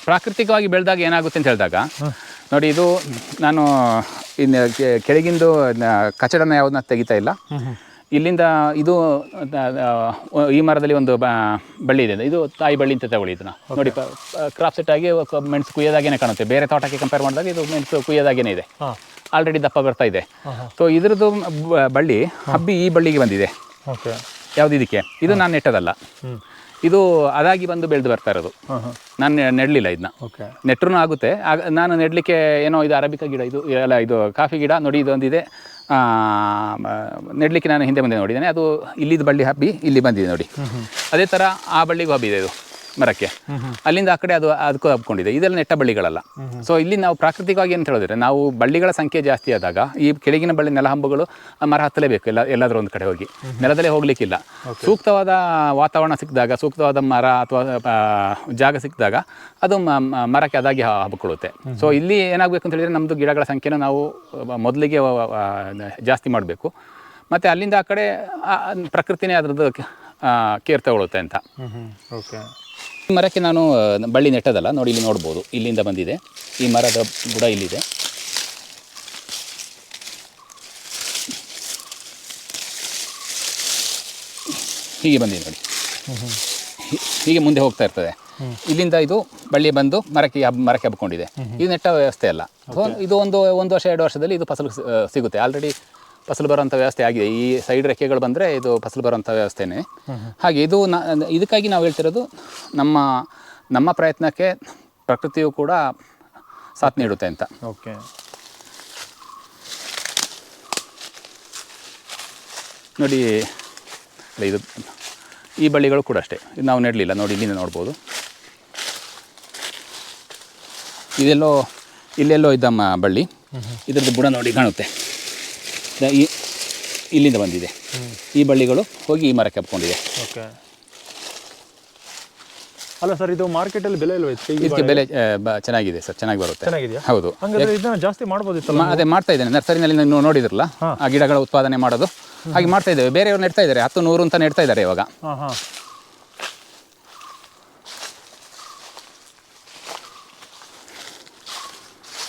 ಪ್ರಾಕೃತಿಕವಾಗಿ ಬೆಳೆದಾಗ ಏನಾಗುತ್ತೆ ಅಂತ ಹೇಳಿದಾಗ ನೋಡಿ ಇದು ನಾನು ಇನ್ನು ಕೆಳಗಿಂದು ಕಚಡನ ಯಾವುದನ್ನ ತೆಗಿತಾ ಇಲ್ಲ. ಇಲ್ಲಿಂದ ಇದು ಈ ಮರದಲ್ಲಿ ಒಂದು ಬಳ್ಳಿ ಇದೆ. ಇದು ತಾಯಿ ಬಳ್ಳಿ ಅಂತ ತಗೊಳ್ಳಿ ಇದನ್ನ. ನೋಡಿ ಕ್ರಾಪ್ ಸೆಟ್ ಆಗಿ ಮೆಣಸು ಕುಯ್ಯೋದಾಗೇನೆ ಕಾಣುತ್ತೆ. ಬೇರೆ ತೋಟಕ್ಕೆ ಕಂಪೇರ್ ಮಾಡಿದಾಗ ಇದು ಮೆಣಸು ಕುಯ್ಯೋದಾಗೇನೆ ಇದೆ. ಆಲ್ರೆಡಿ ದಪ್ಪ ಬರ್ತಾ ಇದೆ. ಸೊ ಇದ್ರದ್ದು ಬಳ್ಳಿ ಹಬ್ಬಿ ಈ ಬಳ್ಳಿಗೆ ಬಂದಿದೆ. ಯಾವ್ದು ಇದಕ್ಕೆ? ಇದು ನಾನು ನೆಟ್ಟದಲ್ಲ. ಇದು ಅದಾಗಿ ಬಂದು ಬೆಳೆದು ಬರ್ತಾ ಇರೋದು. ನಾನು ನೆಡಲಿಲ್ಲ ಇದನ್ನ ನೆಟ್ರೂ ಆಗುತ್ತೆ. ಆಗ ನಾನು ನೆಡಲಿಕ್ಕೆ ಏನೋ ಇದು ಅರಬಿಕ ಗಿಡ ಇದು ಎಲ್ಲ ಇದು ಕಾಫಿ ಗಿಡ ನೋಡಿ ಇದೊಂದಿದೆ. ನೆಡಲಿಕ್ಕೆ ನಾನು ಹಿಂದೆ ಮುಂದೆ ನೋಡಿದ್ದೇನೆ. ಅದು ಇಲ್ಲಿದ್ದು ಬಳ್ಳಿ ಹಬ್ಬಿ ಇಲ್ಲಿ ಬಂದಿದೆ ನೋಡಿ. ಅದೇ ಥರ ಆ ಬಳ್ಳಿಗೂ ಹಬ್ಬಿದೆ ಇದು. ಮರಕ್ಕೆ. ಅಲ್ಲಿಂದ ಆ ಕಡೆ ಅದು ಅದಕ್ಕೂ ಹಬ್ಕೊಂಡಿದೆ. ಇದೆಲ್ಲ ನೆಟ್ಟ ಬಳ್ಳಿಗಳಲ್ಲ. ಸೊ ಇಲ್ಲಿ ನಾವು ಪ್ರಾಕೃತಿಕವಾಗಿ ಅಂತ ಹೇಳಿದ್ರೆ ನಾವು ಬಳ್ಳಿಗಳ ಸಂಖ್ಯೆ ಜಾಸ್ತಿ ಆದಾಗ ಈ ಕೆಳಗಿನ ಬಳ್ಳಿ ನೆಲಹಂಬುಗಳು ಮರ ಹತ್ತಲೇಬೇಕು ಎಲ್ಲ ಎಲ್ಲಾದರೂ ಒಂದು ಕಡೆ ಹೋಗಿ. ನೆಲದಲ್ಲೇ ಹೋಗ್ಲಿಕ್ಕಿಲ್ಲ. ಸೂಕ್ತವಾದ ವಾತಾವರಣ ಸಿಕ್ಕಿದಾಗ ಸೂಕ್ತವಾದ ಮರ ಅಥವಾ ಜಾಗ ಸಿಕ್ಕಿದಾಗ ಅದು ಮರಕ್ಕೆ ಅದಾಗಿ ಹಬ್ಕೊಳ್ಳುತ್ತೆ. ಸೊ ಇಲ್ಲಿ ಏನಾಗಬೇಕು ಅಂತ ಹೇಳಿದ್ರೆ ನಮ್ಮದು ಗಿಡಗಳ ಸಂಖ್ಯೆನ ನಾವು ಮೊದಲಿಗೆ ಜಾಸ್ತಿ ಮಾಡಬೇಕು. ಮತ್ತು ಅಲ್ಲಿಂದ ಆ ಕಡೆ ಪ್ರಕೃತಿನೇ ಅದರದ್ದು ಕೇರ್ ತಗೊಳುತ್ತೆ ಅಂತ. ಓಕೆ ಈ ಮರಕ್ಕೆ ನಾನು ಬಳ್ಳಿ ನೆಟ್ಟದಲ್ಲ ನೋಡಿ ಇಲ್ಲಿ ನೋಡ್ಬೋದು ಇಲ್ಲಿಂದ ಬಂದಿದೆ. ಈ ಮರದ ಬುಡ ಇಲ್ಲಿದೆ. ಹೀಗೆ ಬಂದಿದೆ ನೋಡಿ. ಹೀಗೆ ಮುಂದೆ ಹೋಗ್ತಾ ಇರ್ತದೆ. ಇಲ್ಲಿಂದ ಇದು ಬಳ್ಳಿ ಬಂದು ಮರಕ್ಕೆ ಹಬ್ ಮರಕ್ಕೆ ಹಬ್ಕೊಂಡಿದೆ. ಇದು ನೆಟ್ಟ ವ್ಯವಸ್ಥೆ ಅಲ್ಲ. ಇದು ಒಂದು ಒಂದು ವರ್ಷ ಎರಡು ವರ್ಷದಲ್ಲಿ ಇದು ಫಸಲು ಸಿಗುತ್ತೆ. ಆಲ್ರೆಡಿ ಫಸಲು ಬರುವಂಥ ವ್ಯವಸ್ಥೆ ಆಗಿದೆ. ಈ ಸೈಡ್ ರೆಕ್ಕೆಗಳು ಬಂದರೆ ಇದು ಫಸಲು ಬರುವಂಥ ವ್ಯವಸ್ಥೆನೇ. ಹಾಗೆ ಇದು ನ ಇದಕ್ಕಾಗಿ ನಾವು ಹೇಳ್ತಿರೋದು ನಮ್ಮ ನಮ್ಮ ಪ್ರಯತ್ನಕ್ಕೆ ಪ್ರಕೃತಿಯು ಕೂಡ ಸಾಥ್ ನೀಡುತ್ತೆ ಅಂತ. ಓಕೆ. ನೋಡಿ ಇದು ಈ ಬಳ್ಳಿಗಳು ಕೂಡ ಅಷ್ಟೇ. ಇದು ನಾವು ನೆಡಲಿಲ್ಲ ನೋಡಿ ಇಲ್ಲಿಂದ ನೋಡ್ಬೋದು. ಇದೆಲ್ಲೋ ಇಲ್ಲೆಲ್ಲೋ ಇದ್ದಮ್ಮ ಬಳ್ಳಿ. ಇದ್ರದ್ದು ಬುಡ ನೋಡಿ ಕಾಣುತ್ತೆ. ಈ ಇಲ್ಲಿಂದ ಬಂದಿದೆ. ಈ ಬಳ್ಳಿಗಳು ಹೋಗಿ ಈ ಮರಕ್ಕೆ ಹಬ್ಕೊಂಡಿದೆ. ಓಕೆ. ಅಲ್ಲ ಸರ್ ಇದು ಮಾರ್ಕೆಟಲ್ಲಿ ಬೆಲೆ ಇಲ್ವಾ ಇದಕ್ಕೆ ಬೆಲೆ ಚೆನ್ನಾಗಿದೆ ಸರ್ ಚೆನ್ನಾಗಿ ಬರುತ್ತೆ. ಚೆನ್ನಾಗಿದೆಯಾ? ಹೌದು. ಹಂಗಾದ್ರೆ ಇದನ್ನ ಜಾಸ್ತಿ ಮಾಡ್ಬೋದಿತ್ತಲ್ಲ ಅದೇ ಮಾಡ್ತಾ ಇದ್ದೇನೆ. ನರ್ಸರಿನಲ್ಲಿ ನೀವು ನೋಡಿದ್ರಲ್ಲ? ಆ ಗಿಡಗಳ ಉತ್ಪಾದನೆ ಮಾಡೋದು. ಹಾಗೆ ಮಾಡ್ತಾ ಇದ್ದೇವೆ. ಬೇರೆಯವ್ರು ನೆಡ್ತಾ ಇದ್ದಾರೆ. ಹತ್ತು ನೂರು ಅಂತ ನೆಡ್ತಾ ಇದ್ದಾರೆ ಇವಾಗ ಹಾಂ ಹಾಂ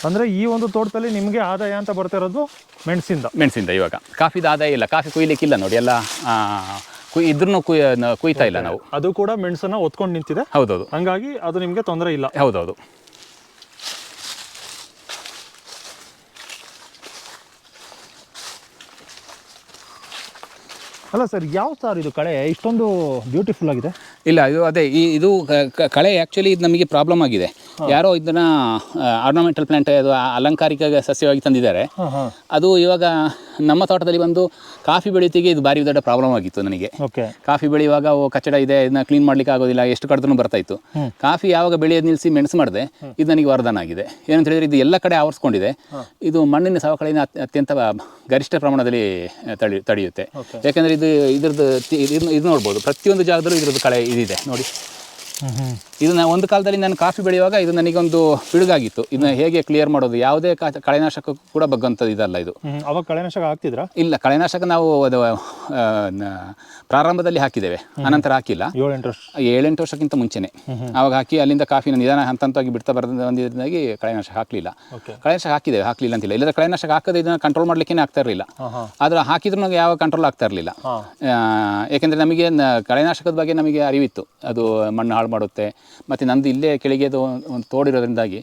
ಅಂದ್ರೆ ಈ ಒಂದು ತೋಟದಲ್ಲಿ ನಿಮಗೆ ಆದಾಯ ಅಂತ ಬರ್ತಾ ಇರೋದು ಮೆಣಸಿಂದ. ಮೆಣಸಿಂದ ಇವಾಗ. ಕಾಫಿದ ಆದಾಯ ಇಲ್ಲ ಕಾಫಿ ಕುಯ್ಲಿಕ್ಕಿಲ್ಲ ನೋಡಿ ಎಲ್ಲ ಕುಯ್ ಇದ್ರೂ ಕುಯ್ ಕುಯ್ತಾ ಇಲ್ಲ ನಾವು. ಅದು ಕೂಡ ಮೆಣಸನ್ನ ಒತ್ಕೊಂಡು ನಿಂತಿದೆ. ಹೌದೌದು. ಹಂಗಾಗಿ ಅದು ನಿಮಗೆ ತೊಂದರೆ ಇಲ್ಲ. ಹೌದೌದು. ಅಲ್ಲ ಸರ್ ಯಾವ ಸರ್ ಇದು ಕಳೆ? ಇಷ್ಟೊಂದು ಬ್ಯೂಟಿಫುಲ್ ಆಗಿದೆ. ಇಲ್ಲ ಇದು ಅದೇ ಈ ಇದು ಕಳೆ ಆ್ಯಕ್ಚುಲಿ ಇದು ನಮಗೆ ಪ್ರಾಬ್ಲಮ್ ಆಗಿದೆ. ಯಾರೋ ಇದನ್ನ ಆರ್ನಮೆಂಟಲ್ ಪ್ಲಾಂಟ್ ಅದು ಅಲಂಕಾರಿಕ ಸಸ್ಯವಾಗಿ ತಂದಿದ್ದಾರೆ. ಅದು ಇವಾಗ ನಮ್ಮ ತೋಟದಲ್ಲಿ ಬಂದು ಕಾಫಿ ಬೆಳೀತಿಗೆ ಇದು ಭಾರಿ ದೊಡ್ಡ ಪ್ರಾಬ್ಲಮ್ ಆಗಿತ್ತು ನನಗೆ. ಕಾಫಿ ಬೆಳೆಯುವಾಗ ಕಚ್ಚಡ ಇದೆ ಇದನ್ನ ಕ್ಲೀನ್ ಮಾಡ್ಲಿಕ್ಕೆ ಆಗೋದಿಲ್ಲ ಎಷ್ಟು ಕಡ್ದೂ ಬರ್ತಾ ಇತ್ತು. ಕಾಫಿ ಯಾವಾಗ ಬೆಳೆಯೋದು ನಿಲ್ಲಿಸಿ ಮೆಣಸು ಮಾಡಿದೆ ಇದು ನನಗೆ ವರದಾನ ಆಗಿದೆ. ಏನಂತ ಹೇಳಿದ್ರೆ ಇದು ಎಲ್ಲ ಕಡೆ ಆವರಿಸ್ಕೊಂಡಿದೆ. ಇದು ಮಣ್ಣಿನ ಸವಕಳಿನ ಅತ್- ಅತ್ಯಂತ ಗರಿಷ್ಠ ಪ್ರಮಾಣದಲ್ಲಿ ತಡಿ ತಡೆಯುತ್ತೆ. ಯಾಕಂದ್ರೆ ಇದು ಇದ್ರದ್ದು ಇದು ನೋಡ್ಬೋದು ಪ್ರತಿಯೊಂದು ಜಾಗದಲ್ಲೂ ಇದ್ರದ್ದು ಕಳೆ ಇದಿದೆ ನೋಡಿ. ಹ್ಞೂ ನಾನು ಒಂದು ಕಾಲದಲ್ಲಿ ನಾನು ಕಾಫಿ ಬೆಳೆಯುವಾಗ ಇದು ನನಗೊಂದು ಪಿಡುಗಾಗಿತ್ತು. ಇದನ್ನ ಹೇಗೆ ಕ್ಲಿಯರ್ ಮಾಡೋದು? ಯಾವುದೇ ಕಳೆನಾಶಕ ಕೂಡ ಬಗ್ಗಂಥದ್ದು ಇದಲ್ಲ ಇದು. ಅವಾಗ ಕಳೆನಾಶಕ ಹಾಕ್ತಿದ್ರಾ? ಇಲ್ಲ ಕಳೆನಾಶಕ ನಾವು ಅದು ಆ, ಪ್ರಾರಂಭದಲ್ಲಿ ಹಾಕಿದ್ದೇವೆ. ಅನಂತರ ಹಾಕಿಲ್ಲ. ಏಳೆಂಟು ವರ್ಷ. ಏಳೆಂಟು ವರ್ಷಕ್ಕಿಂತ ಮುಂಚೆನೆ. ಅವಾಗ ಹಾಕಿ ಅಲ್ಲಿಂದ ಕಾಫಿನ ನಿಧಾನ ಹಂತ ಹಂತವಾಗಿ ಬಿಡ್ತಾ ಬರೋದು ಬಂದಿದ್ದಾಗಿ ಕಳೆನಾಶಕ ಹಾಕಲಿಲ್ಲ. ಕಳೆನಾಶಕ ಹಾಕಿದ್ದೇವೆ ಹಾಕಲಿಲ್ಲ ಅಂತಿಲ್ಲ. ಇಲ್ಲದ್ರೆ ಕಳೆನಾಶಕ ಹಾಕದೆ ಇದನ್ನ ಕಂಟ್ರೋಲ್ ಮಾಡ್ಲಿಕ್ಕೆ ಆಗ್ತಾ ಇರಲಿಲ್ಲ. ಆದ್ರೆ ಹಾಕಿದ್ರು ನಮಗೆ ಯಾವ ಕಂಟ್ರೋಲ್ ಆಗ್ತಾ ಇರಲಿಲ್ಲ. ಯಾಕೆಂದ್ರೆ ನಮಗೆ ಕಳೆನಾಶಕದ ಬಗ್ಗೆ ನಮಗೆ ಅರಿವಿತ್ತು. ಅದು ಮಣ್ಣು ಹಾಳು ಮಾಡುತ್ತೆ. ಮತ್ತು ನಂದು ಇಲ್ಲೇ ಕೆಳಗೆದು ಒಂದು ತೋಡಿರೋದ್ರಿಂದಾಗಿ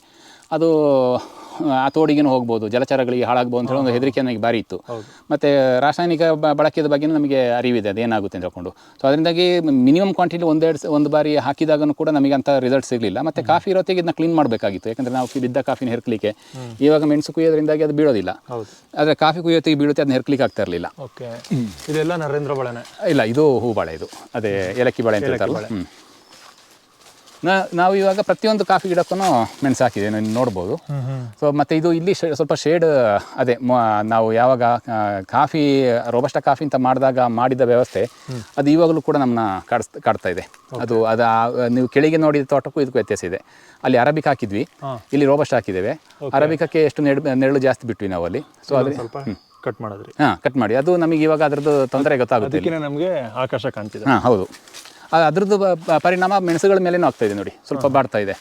ಅದು ಆ ತೋಡಿಗೇನು ಹೋಗ್ಬೋದು ಜಲಚರಗಳಿಗೆ ಹಾಳಾಗ್ಬೋದು ಅಂತ ಹೇಳಿ ಒಂದು ಹೆದರಿಕೆ ನನಗೆ ಭಾರಿ ಇತ್ತು. ಮತ್ತು ರಾಸಾಯನಿಕ ಬಳಕೆದ ಬಗ್ಗೆ ನಮಗೆ ಅರಿವಿದೆ ಅದೇನಾಗುತ್ತೆ ಅಂತ ಹೇಳ್ಕೊಂಡು. ಸೊ ಅದರಿಂದಾಗಿ ಮಿನಿಮಮ್ ಕ್ವಾಂಟಿಟಿ ಒಂದೆರಡು ಒಂದು ಬಾರಿ ಹಾಕಿದಾಗನೂ ಕೂಡ ನಮಗೆ ಅಂಥ ರಿಸಲ್ಟ್ ಸಿಗಲಿಲ್ಲ. ಮತ್ತು ಕಾಫಿ ಇರೋತ್ತಿಗೆ ಇದನ್ನ ಕ್ಲೀನ್ ಮಾಡಬೇಕಾಗಿತ್ತು. ಯಾಕಂದರೆ ನಾವು ಬಿದ್ದ ಕಾಫಿನ ಹೆರ್ಕಲಿಕ್ಕೆ ಇವಾಗ ಮೆಣಸು ಕುಯ್ಯೋದ್ರಿಂದಾಗಿ ಅದು ಬೀಳೋದಿಲ್ಲ. ಆದರೆ ಕಾಫಿ ಕುಯ್ಯೋತ್ತಿಗೆ ಬೀಳುತ್ತೆ ಅದನ್ನ ಹೆರ್ಕಲಿಕ್ಕೆ ಆಗ್ತಾ ಇರಲಿಲ್ಲ. ಓಕೆ. ಇದೆಲ್ಲ ನರೇಂದ್ರ ಬಳೆನೆ? ಇಲ್ಲ ಇದು ಹೂ ಬಾಳೆ ಇದು. ಅದೇ ಏಲಕ್ಕಿ ಬಾಳೆ ಅಂತ ಹೇಳ್ತಾರಲ್ಲ ಹ್ಞೂ ನಾ ನಾವು ಇವಾಗ ಪ್ರತಿಯೊಂದು ಕಾಫಿ ಗಿಡಕ್ಕೂ ಮೆಣಸು ಹಾಕಿದೆ ನೀವು ನೋಡ್ಬೋದು. ಸೊ ಮತ್ತು ಇದು ಇಲ್ಲಿ ಸ್ವಲ್ಪ ಶೇಡ್ ಅದೇ ನಾವು ಯಾವಾಗ ಕಾಫಿ ರೋಬಸ್ಟ ಕಾಫಿ ಅಂತ ಮಾಡಿದಾಗ ಮಾಡಿದ ವ್ಯವಸ್ಥೆ ಅದು ಇವಾಗಲೂ ಕೂಡ ನಮ್ಮನ್ನ ಕಾಡಿಸ್ ಕಾಡ್ತಾ ಇದೆ. ಅದು ಅದು ನೀವು ಕೆಳಗೆ ನೋಡಿದ ತೋಟಕ್ಕೂ ಇದಕ್ಕೂ ವ್ಯತ್ಯಾಸ ಇದೆ. ಅಲ್ಲಿ ಅರಬಿಕ್ ಹಾಕಿದ್ವಿ ಇಲ್ಲಿ ರೋಬಸ್ಟ್ ಹಾಕಿದ್ದೇವೆ. ಅರಬಿಕಕ್ಕೆ ಎಷ್ಟು ನೆರಳು ನೆರಳು ಜಾಸ್ತಿ ಬಿಟ್ವಿ ನಾವು ಅಲ್ಲಿ. ಸೊ ಅದ್ರ ಸ್ವಲ್ಪ ಕಟ್ ಮಾಡಿದ್ರಿ. ಹಾಂ ಕಟ್ ಮಾಡಿ. ಅದು ನಮಗೆ ಇವಾಗ ಅದರದ್ದು ತೊಂದರೆ ಗೊತ್ತಾಗುತ್ತೆ ನಮಗೆ ಆಕಾಶ ಕಾಣ್ತಿದೆ. ಹಾಂ ಹೌದು. ಅದ್ರದ್ದು ಪರಿಣಾಮ ಮೆಣಸುಗಳ ಮೇಲೇನೂ ಆಗ್ತಾ ಇದೆ ನೋಡಿ. ಸ್ವಲ್ಪ ಬಾಡ್ತಾ ಇದೆ.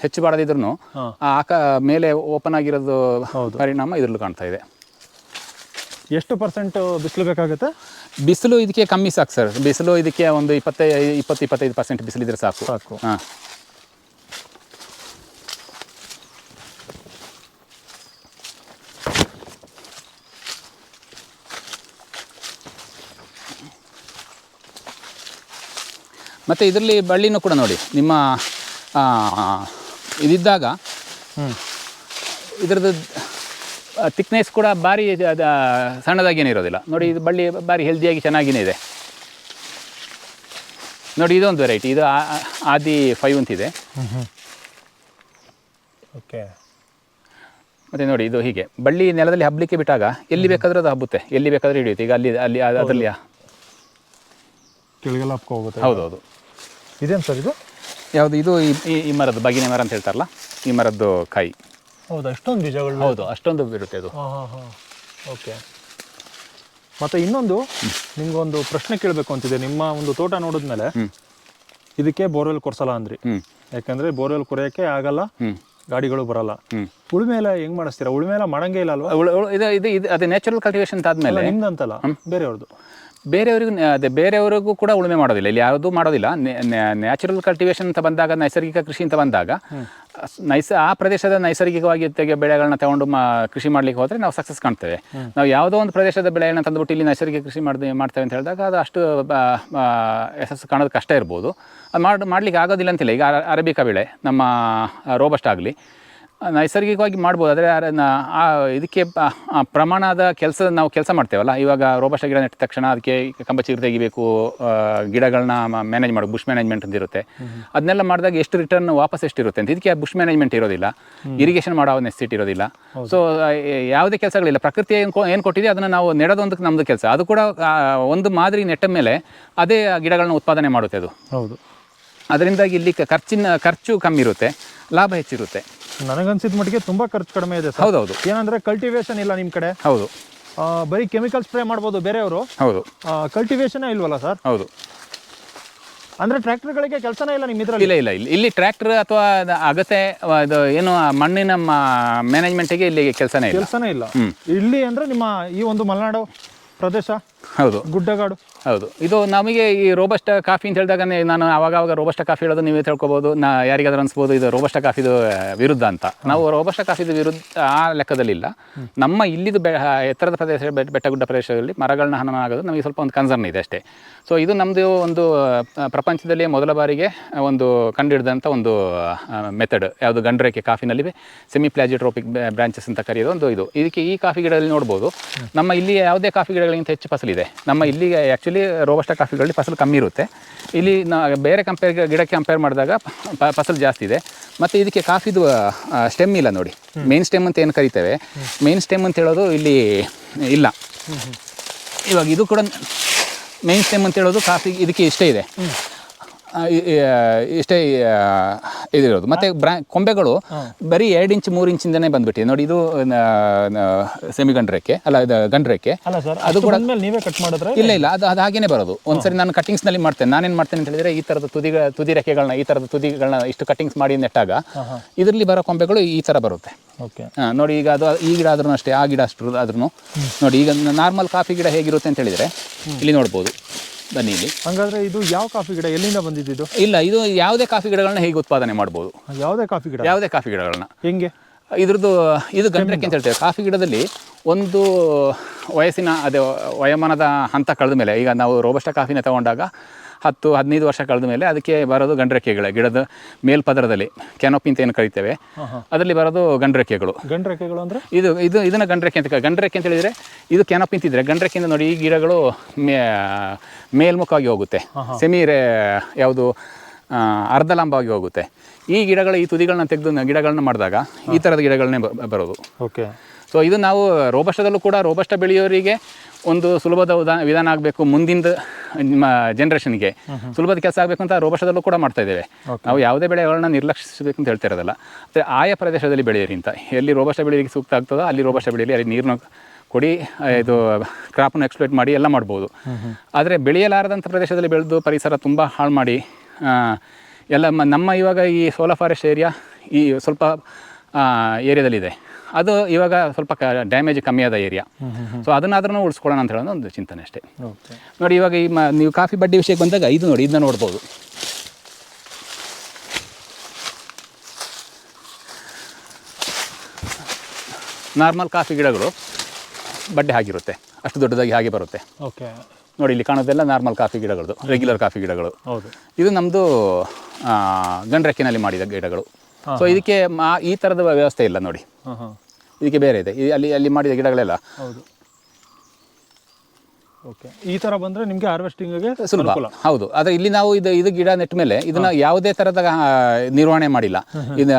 ಹೆಚ್ಚು ಬಾಡದಿದ್ರು ಆಕ ಮೇಲೆ ಓಪನ್ ಆಗಿರೋದು ಪರಿಣಾಮ ಇದ್ರಲ್ಲೂ ಕಾಣ್ತಾ ಇದೆ. ಎಷ್ಟು ಪರ್ಸೆಂಟ್ ಬಿಸಿಲು ಬೇಕಾಗುತ್ತೆ? ಬಿಸಿಲು ಇದಕ್ಕೆ ಕಮ್ಮಿ ಸಾಕು ಸರ್. ಬಿಸಿಲು ಇದಕ್ಕೆ ಒಂದು ಇಪ್ಪತ್ತೈ ಇಪ್ಪತ್ತು ಇಪ್ಪತ್ತೈದು ಪರ್ಸೆಂಟ್ ಬಿಸಿಲಿದ್ರೆ ಸಾಕು. ಸಾಕು. ಹಾಂ. ಮತ್ತು ಇದರಲ್ಲಿ ಬಳ್ಳಿನೂ ಕೂಡ ನೋಡಿ ನಿಮ್ಮ ಇದಿದ್ದಾಗ ಇದ್ರದ್ದು ತಿಕ್ನೆಸ್ ಕೂಡ ಭಾರಿ ಅದು ಸಣ್ಣದಾಗೇನೇ ಇರೋದಿಲ್ಲ. ನೋಡಿ ಇದು ಬಳ್ಳಿ ಭಾರಿ ಹೆಲ್ದಿಯಾಗಿ ಚೆನ್ನಾಗಿನೇ ಇದೆ. ನೋಡಿ ಇದೊಂದು ವೆರೈಟಿ ಇದು ಆದಿ ಫೈವ್ ಅಂತಿದೆ. ಓಕೆ ಮತ್ತು ನೋಡಿ ಇದು ಹೀಗೆ. ಬಳ್ಳಿ ನೆಲದಲ್ಲಿ ಹಬ್ಬಲಿಕ್ಕೆ ಬಿಟ್ಟಾಗ ಎಲ್ಲಿ ಬೇಕಾದರೂ ಅದು ಹಬ್ಬುತ್ತೆ. ಎಲ್ಲಿ ಬೇಕಾದರೂ ಹಿಡಿಯುತ್ತೆ. ಈಗ ಅಲ್ಲಿ ಅಲ್ಲಿ ಅದ್- ಅದರಲ್ಲಿ ಹೌದು. ಹೌದೌದು. ಇದೇನು ಸರ್ ಇದು? ಯಾವುದು ಇದು ಈ- ಈ ಮರದ್ದು ಬಗಿನ ಮರ ಅಂತ ಹೇಳ್ತಾರಲ್ಲ ಈ ಮರದ್ದು ಕಾಯಿ ಹೌದಾ ಅಷ್ಟೊಂದು ಬೀಜಗಳು? ಹೌದು ಅಷ್ಟೊಂದು ಇರುತ್ತೆ ಅದು ಹಾಂ ಹಾಂ ಹಾಂ. ಓಕೆ. ಮತ್ತೆ ಇನ್ನೊಂದು ನಿಮ್ಗೊಂದು ಪ್ರಶ್ನೆ ಕೇಳಬೇಕು ಅಂತಿದೆ. ನಿಮ್ಮ ಒಂದು ತೋಟ ನೋಡಿದ್ಮೇಲೆ ಇದಕ್ಕೆ ಬೋರ್ವೆಲ್ ಕೊರ್ಸಲ್ಲ ಅಂದ್ರಿ. ಹ್ಞೂ ಯಾಕಂದ್ರೆ ಬೋರ್ವೆಲ್ ಕೊರೆಯೋಕ್ಕೆ ಆಗಲ್ಲ ಹ್ಞೂ ಗಾಡಿಗಳು ಬರಲ್ಲ. ಹ್ಞೂ ಉಳುಮೆ ಎಲ್ಲ ಹೆಂಗ್ ಮಾಡಿಸ್ತೀರಾ? ಉಳುಮೆ ಎಲ್ಲ ಮಾಡಂಗೇ ಇಲ್ಲ ಅಲ್ವಾ? ಇದೆ ಇದು ಅದು ನ್ಯಾಚುರಲ್ ಕಲ್ಟಿವೇಶನ್ ಆದಮೇಲೆ? ನಿಮ್ದಂತಲ್ಲ ಬೇರೆಯವ್ರದ್ದು ಬೇರೆಯವರಿಗೂ ಅದೇ ಬೇರೆಯವರಿಗೂ ಕೂಡ ಉಳುಮೆ ಮಾಡೋದಿಲ್ಲ. ಇಲ್ಲಿ ಯಾವುದೂ ಮಾಡೋದಿಲ್ಲ. ನ್ಯಾಚುರಲ್ ಕಲ್ಟಿವೇಶನ್ ಅಂತ ಬಂದಾಗ ನೈಸರ್ಗಿಕ ಕೃಷಿ ಅಂತ ಬಂದಾಗ ನೈಸ ಆ ಪ್ರದೇಶದ ನೈಸರ್ಗಿಕವಾಗಿ ತೆಗೆ ಬೆಳೆಗಳನ್ನ ತಗೊಂಡು ಮಾ ಕೃಷಿ ಮಾಡ್ಲಿಕ್ಕೆ ಹೋದರೆ ನಾವು ಸಕ್ಸಸ್ ಕಾಣ್ತೇವೆ. ನಾವು ಯಾವುದೋ ಒಂದು ಪ್ರದೇಶದ ಬೆಳೆಗಳನ್ನ ತಂದುಬಿಟ್ಟು ಇಲ್ಲಿ ನೈಸರ್ಗಿಕ ಕೃಷಿ ಮಾಡ್ದೆ ಮಾಡ್ತೇವೆ ಅಂತ ಹೇಳಿದಾಗ ಅದು ಅಷ್ಟು ಯಶಸ್ಸು ಕಾಣೋದು ಕಷ್ಟ ಇರ್ಬೋದು. ಅದು ಮಾಡಿ ಮಾಡ್ಲಿಕ್ಕೆ ಆಗೋದಿಲ್ಲ ಅಂತಿಲ್ಲ. ಈಗ ಅರಬಿಕಾ ಬೆಳೆ ನಮ್ಮ ರೋಬಸ್ಟ್ ಆಗಲಿ. ನೈಸರ್ಗಿಕವಾಗಿ ಮಾಡ್ಬೋದು. ಆದರೆ ಆ ಇದಕ್ಕೆ ಪ್ರಮಾಣದ ಕೆಲಸ ನಾವು ಕೆಲಸ ಮಾಡ್ತೇವಲ್ಲ. ಇವಾಗ ರೋಬಸ್ಟ ಗಿಡ ನೆಟ್ಟ ತಕ್ಷಣ ಅದಕ್ಕೆ ಕಂಬ ಚಿಗುರು ತೆಗಿಬೇಕು ಗಿಡಗಳನ್ನ ಮ್ಯಾನೇಜ್ ಮಾಡೋದು ಬುಷ್ ಮ್ಯಾನೇಜ್ಮೆಂಟ್ ಅಂತ ಇರುತ್ತೆ. ಅದನ್ನೆಲ್ಲ ಮಾಡಿದಾಗ ಎಷ್ಟು ರಿಟರ್ನ್ ವಾಪಸ್ ಎಷ್ಟು ಇರುತ್ತೆ ಅಂತ. ಇದಕ್ಕೆ ಬುಷ್ ಮ್ಯಾನೇಜ್ಮೆಂಟ್ ಇರೋದಿಲ್ಲ. ಇರಿಗೇಷನ್ ಮಾಡೋ ನೆಸಿಟಿ ಇರೋದಿಲ್ಲ. ಸೊ ಯಾವುದೇ ಕೆಲಸಗಳಿಲ್ಲ. ಪ್ರಕೃತಿ ಏನು ಏನು ಕೊಟ್ಟಿದೆ ಅದನ್ನು ನಾವು ನೆಡೋದೊಂದು ನಮ್ಮದು ಕೆಲಸ. ಅದು ಕೂಡ ಒಂದು ಮಾದರಿ ನೆಟ್ಟ ಮೇಲೆ ಅದೇ ಗಿಡಗಳನ್ನ ಉತ್ಪಾದನೆ ಮಾಡುತ್ತೆ ಅದು. ಹೌದು. ಅದರಿಂದಾಗಿ ಇಲ್ಲಿ ಖರ್ಚಿನ ಖರ್ಚು ಕಮ್ಮಿ ಇರುತ್ತೆ. ಲಾಭ ಹೆಚ್ಚಿರುತ್ತೆ. ನನಗನ್ಸಿದ ಮಟ್ಟಿಗೆ ತುಂಬಾ ಖರ್ಚು ಕಡಿಮೆ ಇದೆ ಸರ್. ಹೌದೌದು. ಏನಂದ್ರೆ ಕಲ್ಟಿವೇಶನ್ ಇಲ್ಲ ನಿಮ್ಮ ಕಡೆ? ಹೌದು. ಆ, ಬರೀ ಕೆಮಿಕಲ್ ಸ್ಪ್ರೇ ಮಾಡ್ಬೋದು ಬೇರೆಯವರು? ಹೌದು. ಕಲ್ಟಿವೇಶನ್ ಇಲ್ವಲ್ಲ ಸರ್? ಹೌದು. ಅಂದ್ರೆ ಟ್ರ್ಯಾಕ್ಟರ್ಗಳಿಗೆ ಕೆಲಸನೇ ಇಲ್ಲ ನಿಮ್ಮ ಇದ್ರಲ್ಲಿ? ಇಲ್ಲ ಇಲ್ಲ ಇಲ್ಲಿ. ಇಲ್ಲಿ ಟ್ರ್ಯಾಕ್ಟರ್ ಅಥವಾ ಅಗತ್ಯ ಅಗಸೆ ಅವ ಇದು ಏನು ಮಣ್ಣಿನ ಮಣ್ಣಿನ ಮ್ಯಾನೇಜ್ಮೆಂಟಿಗೆ ಇಲ್ಲಿ ಕೆಲಸನೇ ಇಲ್ಲ. ಕೆಲಸನೇ ಇಲ್ಲ. ಇಲ್ಲಿ ಅಂದ್ರೆ ನಿಮ್ಮ ಈ ಒಂದು ಮಲೆನಾಡು ಪ್ರದೇಶ ಹೌದು. ಗುಡ್ಡಗಾಡು ಹೌದು. ಇದು ನಮಗೆ ಈ ರೋಬಸ್ಟ ಕಾಫಿ ಅಂತ ಹೇಳಿದಾಗ ನಾನು ಆವಾಗವಾಗ ರೋಬಸ್ಟ ಕಾಫಿ ಹೇಳೋದು ನೀವೇ ತಿಳ್ಕೊಬೋದು. ನಾ ಯಾರಿಗಾದ್ರೂ ಅನಿಸ್ಬೋದು ಇದು ರೋಬಸ್ಟ ಕಾಫಿದು ವಿರುದ್ಧ ಅಂತ. ನಾವು ರೋಬಸ್ಟ ಕಾಫಿದು ವಿರುದ್ಧ ಆ ಲೆಕ್ಕದಲ್ಲಿಲ್ಲ. ನಮ್ಮ ಇಲ್ಲಿದು ಬೆ ಎತ್ತರದ ಪ್ರದೇಶ ಬೆಟ್ಟ ಗುಡ್ಡ ಪ್ರದೇಶದಲ್ಲಿ ಮರಗಳನ್ನ ಹನನ ಆಗೋದು ನಮಗೆ ಸ್ವಲ್ಪ ಒಂದು ಕನ್ಸರ್ನ್ ಇದೆ ಅಷ್ಟೇ. ಸೊ ಇದು ನಮ್ಮದು ಒಂದು ಪ್ರಪಂಚದಲ್ಲಿ ಮೊದಲ ಬಾರಿಗೆ ಒಂದು ಕಂಡುಹಿಡಿದಂಥ ಒಂದು ಮೆಥಡ್ ಯಾವುದು ಗಂಡ್ರೇಕೆ ಕಾಫಿನಲ್ಲಿ ಸೆಮಿ ಪ್ಲಾಜಿಟ್ರೋಪಿಕ್ ಬ್ರಾಂಚಸ್ ಅಂತ ಕರೆಯೋದು ಒಂದು ಇದು. ಇದಕ್ಕೆ ಈ ಕಾಫಿ ಗಿಡದಲ್ಲಿ ನೋಡ್ಬೋದು. ನಮ್ಮ ಇಲ್ಲಿ ಯಾವುದೇ ಕಾಫಿ ಗಿಡಗಳಿಗಿಂತ ಹೆಚ್ಚು ಫಸಲಿದೆ. ನಮ್ಮ ಇಲ್ಲಿಗೆ ಆ್ಯಕ್ಚುಲಿ ರೋಬಸ್ಟ ಕಾಫಿಗಳಲ್ಲಿ ಫಸಲು ಕಮ್ಮಿ ಇರುತ್ತೆ. ಇಲ್ಲಿ ನಾ ಬೇರೆ ಕಂಪೇರ್ ಗಿಡಕ್ಕೆ ಕಂಪೇರ್ ಮಾಡಿದಾಗ ಫಸಲು ಜಾಸ್ತಿ ಇದೆ. ಮತ್ತು ಇದಕ್ಕೆ ಕಾಫಿದು ಸ್ಟೆಮ್ ಇಲ್ಲ ನೋಡಿ. ಮೇನ್ ಸ್ಟೆಮ್ ಅಂತ ಏನು ಕರಿತೇವೆ? ಮೇನ್ ಸ್ಟೆಮ್ ಅಂತ ಹೇಳೋದು ಇಲ್ಲಿ ಇಲ್ಲ. ಇವಾಗ ಇದು ಕೂಡ ಮೇನ್ ಸ್ಟೆಮ್ ಅಂತ ಹೇಳೋದು ಕಾಫಿ ಇದಕ್ಕೆ ಇಷ್ಟೇ ಇದೆ. ಇಷ್ಟೇ ಇದಿರೋದು. ಮತ್ತು ಬ್ರಾ ಕೊಂಬೆಗಳು ಬರೀ ಎರಡು ಇಂಚ್ ಮೂರು ಇಂಚಿಂದನೇ ಬಂದ್ಬಿಟ್ಟಿದೆ. ನೋಡಿ ಇದು ಸೆಮಿ ಗಂಡ್ರೆಕ್ಕೆ ಅಲ್ಲ ಇದು ಗಂಡ್ರೆಕ್ಕೆ. ಅದು ಕೂಡ ನೀವೇ ಕಟ್ ಮಾಡಿದ್ರೆ ಇಲ್ಲ ಇಲ್ಲ ಅದು ಅದು ಹಾಗೇನೆ ಬರೋದು. ಒಂದ್ಸರಿ ನಾನು ಕಟ್ಟಿಂಗ್ಸ್ನಲ್ಲಿ ಮಾಡ್ತೇನೆ. ನಾನೇನು ಮಾಡ್ತೇನೆ ಅಂತ ಹೇಳಿದ್ರೆ ಈ ಥರದ ತುದಿ ತುದಿ ರೆಕ್ಕೆಗಳನ್ನ ಈ ಥರದ ತುದಿಗಳನ್ನ ಇಷ್ಟು ಕಟ್ಟಿಂಗ್ಸ್ ಮಾಡಿ ನೆಟ್ಟಾಗ ಇದರಲ್ಲಿ ಬರೋ ಕೊಂಬೆಗಳು ಈ ಥರ ಬರುತ್ತೆ. ಓಕೆ. ಹಾ, ನೋಡಿ ಈಗ ಅದು ಈ ಗಿಡ ಆದ್ರೂ ಅಷ್ಟೇ ಆ ಗಿಡ ಅಷ್ಟು ಆದ್ರೂ. ನೋಡಿ ಈಗ ನಾರ್ಮಲ್ ಕಾಫಿ ಗಿಡ ಹೇಗಿರುತ್ತೆ ಅಂತ ಹೇಳಿದರೆ ಇಲ್ಲಿ ನೋಡ್ಬೋದು. ಬನ್ನಿ ಇಲ್ಲಿ. ಹಂಗಾದ್ರೆ ಇದು ಯಾವ ಕಾಫಿ ಗಿಡ? ಎಲ್ಲಿಂದ ಬಂದಿದ್ದು ಇಲ್ಲ ಇದು ಯಾವುದೇ ಕಾಫಿ ಗಿಡಗಳನ್ನ ಹೇಗೆ ಉತ್ಪಾದನೆ ಮಾಡ್ಬೋದು? ಯಾವುದೇ ಕಾಫಿ ಗಿಡ. ಯಾವುದೇ ಕಾಫಿ ಗಿಡಗಳನ್ನ. ಹೆಂಗೆ? ಇದ್ರದ್ದು ಇದು ಗಂಡ್ರೆಕ್ಕೆ ಅಂತ ಹೇಳ್ತೇವೆ. ಕಾಫಿ ಗಿಡದಲ್ಲಿ ಒಂದು ವಯಸ್ಸಿನ ಅದೇ ವಯೋಮಾನದ ಹಂತ ಕಳೆದ ಮೇಲೆ ಈಗ ನಾವು ರೋಬಸ್ಟ ಕಾಫಿನ ತಗೊಂಡಾಗ ಹತ್ತು ಹದಿನೈದು ವರ್ಷ ಕಳೆದ ಮೇಲೆ ಅದಕ್ಕೆ ಬರೋದು ಗಂಡ್ರೆಕ್ಕೆಗಳು ಗಿಡದ ಮೇಲ್ಪದರದಲ್ಲಿ ಕ್ಯಾನೋಪಿ ಅಂತ ಏನು ಕರಿತೇವೆ ಅದರಲ್ಲಿ ಬರೋದು ಗಂಡ್ರೆಕ್ಕೆಗಳು ಗಂಡ್ರೆಕ್ಕೆಗಳು ಅಂದ್ರೆ? ಇದು ಇದು ಇದನ್ನು ಗಂಡ್ರೆಕ್ಕೆ ಅಂತ ಗಂಡ್ರೆಕ್ಕೆ ಅಂತ ಹೇಳಿದರೆ ಇದು ಕ್ಯಾನೋಪಿ ಅಂತಿದ್ರೆ ಗಂಡ್ರೆಕ್ಕೆಯಿಂದ ನೋಡಿ ಈ ಗಿಡಗಳು ಮೇ ಮೇಲ್ಮುಖವಾಗಿ ಹೋಗುತ್ತೆ. ಸೆಮಿ ರೇ ಯಾವುದು ಅರ್ಧ ಲಂಬವಾಗಿ ಹೋಗುತ್ತೆ. ಈ ಗಿಡಗಳ ಈ ತುದಿಗಳನ್ನ ತೆಗೆದು ಗಿಡಗಳನ್ನ ಮಾಡಿದಾಗ ಈ ಥರದ ಗಿಡಗಳನ್ನೇ ಬರೋದು. ಓಕೆ. ಸೊ ಇದು ನಾವು ರೋಬಸ್ಟದಲ್ಲೂ ಕೂಡ ರೋಬಸ್ಟ ಬೆಳೆಯೋರಿಗೆ ಒಂದು ಸುಲಭದ ಉದಾ ವಿಧಾನ ಆಗಬೇಕು ಮುಂದಿನ ನಿಮ್ಮ ಜನ್ರೇಷನ್ಗೆ ಸುಲಭದ ಕೆಲಸ ಆಗಬೇಕು ಅಂತ ರೋಬಸ್ಟದಲ್ಲೂ ಕೂಡ ಮಾಡ್ತಾ ಇದ್ದೇವೆ. ನಾವು ಯಾವುದೇ ಬೆಳೆಗಳನ್ನ ನಿರ್ಲಕ್ಷಿಸಬೇಕು ಅಂತ ಹೇಳ್ತಾ ಇರೋದಲ್ಲ ಆದರೆ ಆಯಾ ಪ್ರದೇಶದಲ್ಲಿ ಬೆಳೆಯಿರಿ ಅಂತ. ಎಲ್ಲಿ ರೋಬಸ್ಟ ಬೆಳೆಯಲಿಕ್ಕೆ ಸೂಕ್ತ ಆಗ್ತದೋ ಅಲ್ಲಿ ರೋಬಸ್ಟ ಬೆಳೆಯಲಿ ಅಲ್ಲಿ ನೀರನ್ನು ಕೊಡಿ ಇದು ಕ್ರಾಪನ್ನು ಎಕ್ಸ್ಪ್ಲೋಟ್ ಮಾಡಿ ಎಲ್ಲ ಮಾಡ್ಬೋದು. ಆದರೆ ಬೆಳೆಯಲಾರದಂಥ ಪ್ರದೇಶದಲ್ಲಿ ಬೆಳೆದು ಪರಿಸರ ತುಂಬ ಹಾಳು ಮಾಡಿ ಎಲ್ಲ ನಮ್ಮ ಇವಾಗ ಈ ಸೋಲಾ ಫಾರೆಸ್ಟ್ ಏರಿಯಾ ಈ ಸ್ವಲ್ಪ ಏರಿಯಾದಲ್ಲಿದೆ. ಅದು ಇವಾಗ ಸ್ವಲ್ಪ ಡ್ಯಾಮೇಜ್ ಕಮ್ಮಿ ಆದ ಏರಿಯಾ ಸೊ ಅದನ್ನಾದ್ರೂ ಉಳಿಸ್ಕೊಳ್ಳೋಣ ಅಂತ ಹೇಳೋದು ಒಂದು ಚಿಂತನೆ ಅಷ್ಟೇ. ನೋಡಿ ಇವಾಗ ಈ ಮ ನೀವು ಕಾಫಿ ಬಡ್ಡಿ ವಿಷಯಕ್ಕೆ ಬಂದಾಗ ಇದು ನೋಡಿ ಇದನ್ನ ನೋಡ್ಬೋದು. ನಾರ್ಮಲ್ ಕಾಫಿ ಗಿಡಗಳು ಬಡ್ಡೆ ಆಗಿರುತ್ತೆ ಅಷ್ಟು ದೊಡ್ಡದಾಗಿ ಹಾಗೆ ಬರುತ್ತೆ. ಓಕೆ ನೋಡಿ ಇಲ್ಲಿ ಕಾಣೋದೆಲ್ಲ ನಾರ್ಮಲ್ ಕಾಫಿ ಗಿಡಗಳು ರೆಗ್ಯುಲರ್ ಕಾಫಿ ಗಿಡಗಳು. ಹೌದು. ಇದು ನಮ್ಮದು ಗಂಡ್ರೆಕ್ಕಿನಲ್ಲಿ ಮಾಡಿದ ಗಿಡಗಳು. ಸೊ ಇದಕ್ಕೆ ಈ ಥರದ ವ್ಯವಸ್ಥೆ ಇಲ್ಲ ನೋಡಿ. ಇದಕ್ಕೆ ಬೇರೆ ಇದೆ. ಈ ಅಲ್ಲಿ ಅಲ್ಲಿ ಮಾಡಿದ ಗಿಡಗಳೆಲ್ಲ. ಹೌದು. ಓಕೆ ಈ ಥರ ಬಂದರೆ ನಿಮಗೆ ಹಾರ್ವೆಸ್ಟಿಂಗ್ಗೆ ಸುಲಭ. ಹೌದು. ಆದರೆ ಇಲ್ಲಿ ನಾವು ಇದು ಇದು ಗಿಡ ನೆಟ್ಟ ಮೇಲೆ ಇದನ್ನ ಯಾವುದೇ ಥರದ ನಿರ್ವಹಣೆ ಮಾಡಿಲ್ಲ. ಇದು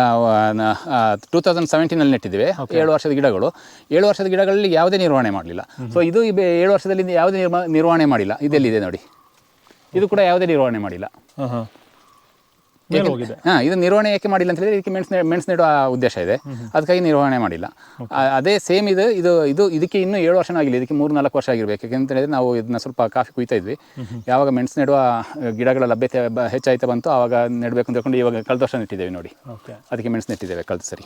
ಟೂ ತೌಸಂಡ್ ಸೆವೆಂಟೀನಲ್ಲಿ ನೆಟ್ಟಿದ್ದೀವಿ. ಏಳು ವರ್ಷದ ಗಿಡಗಳು. ಏಳು ವರ್ಷದ ಗಿಡಗಳಲ್ಲಿ ಯಾವುದೇ ನಿರ್ವಹಣೆ ಮಾಡಲಿಲ್ಲ. ಸೊ ಇದು ಏಳು ವರ್ಷದಲ್ಲಿ ಯಾವುದೇ ನಿರ್ವಹಣೆ ಮಾಡಿಲ್ಲ. ಇದೆಲ್ಲಿದೆ ನೋಡಿ. ಇದು ಕೂಡ ಯಾವುದೇ ನಿರ್ವಹಣೆ ಮಾಡಿಲ್ಲ. ಹಾಂ ಇದು ನಿರ್ವಹಣೆ ಯಾಕೆ ಮಾಡಿಲ್ಲ ಅಂತ ಹೇಳಿದ್ರೆ ಇದಕ್ಕೆ ಮೆಣಸು ಮೆಣಸು ನೆಡುವ ಉದ್ದೇಶ ಇದೆ. ಅದಕ್ಕಾಗಿ ನಿರ್ವಹಣೆ ಮಾಡಿಲ್ಲ. ಅದೇ ಸೇಮ್ ಇದು ಇದು ಇದು ಇದಕ್ಕೆ ಇನ್ನೂ ಏಳು ವರ್ಷ ಆಗಿಲ್ಲ. ಇದಕ್ಕೆ ಮೂರು ನಾಲ್ಕು ವರ್ಷ ಆಗಿರಬೇಕು. ಯಾಕೆಂತ ಹೇಳಿದ್ರೆ ನಾವು ಇದನ್ನ ಸ್ವಲ್ಪ ಕಾಫಿ ಕುಯ್ತಾ ಇದ್ವಿ. ಯಾವಾಗ ಮೆಣಸು ನೆಡುವ ಗಿಡಗಳ ಲಭ್ಯತೆ ಹೆಚ್ಚಾಯ್ತಾ ಬಂತು ಆವಾಗ ನೆಡಬೇಕು ಅಂತ ಹೇಳ್ಕೊಂಡು ಇವಾಗ ಕಳೆದ ವರ್ಷ ನೆಟ್ಟಿದ್ದೇವೆ ನೋಡಿ. ಅದಕ್ಕೆ ಮೆಣಸು ನೆಟ್ಟಿದ್ದೇವೆ ಕಳೆದ ಸರಿ.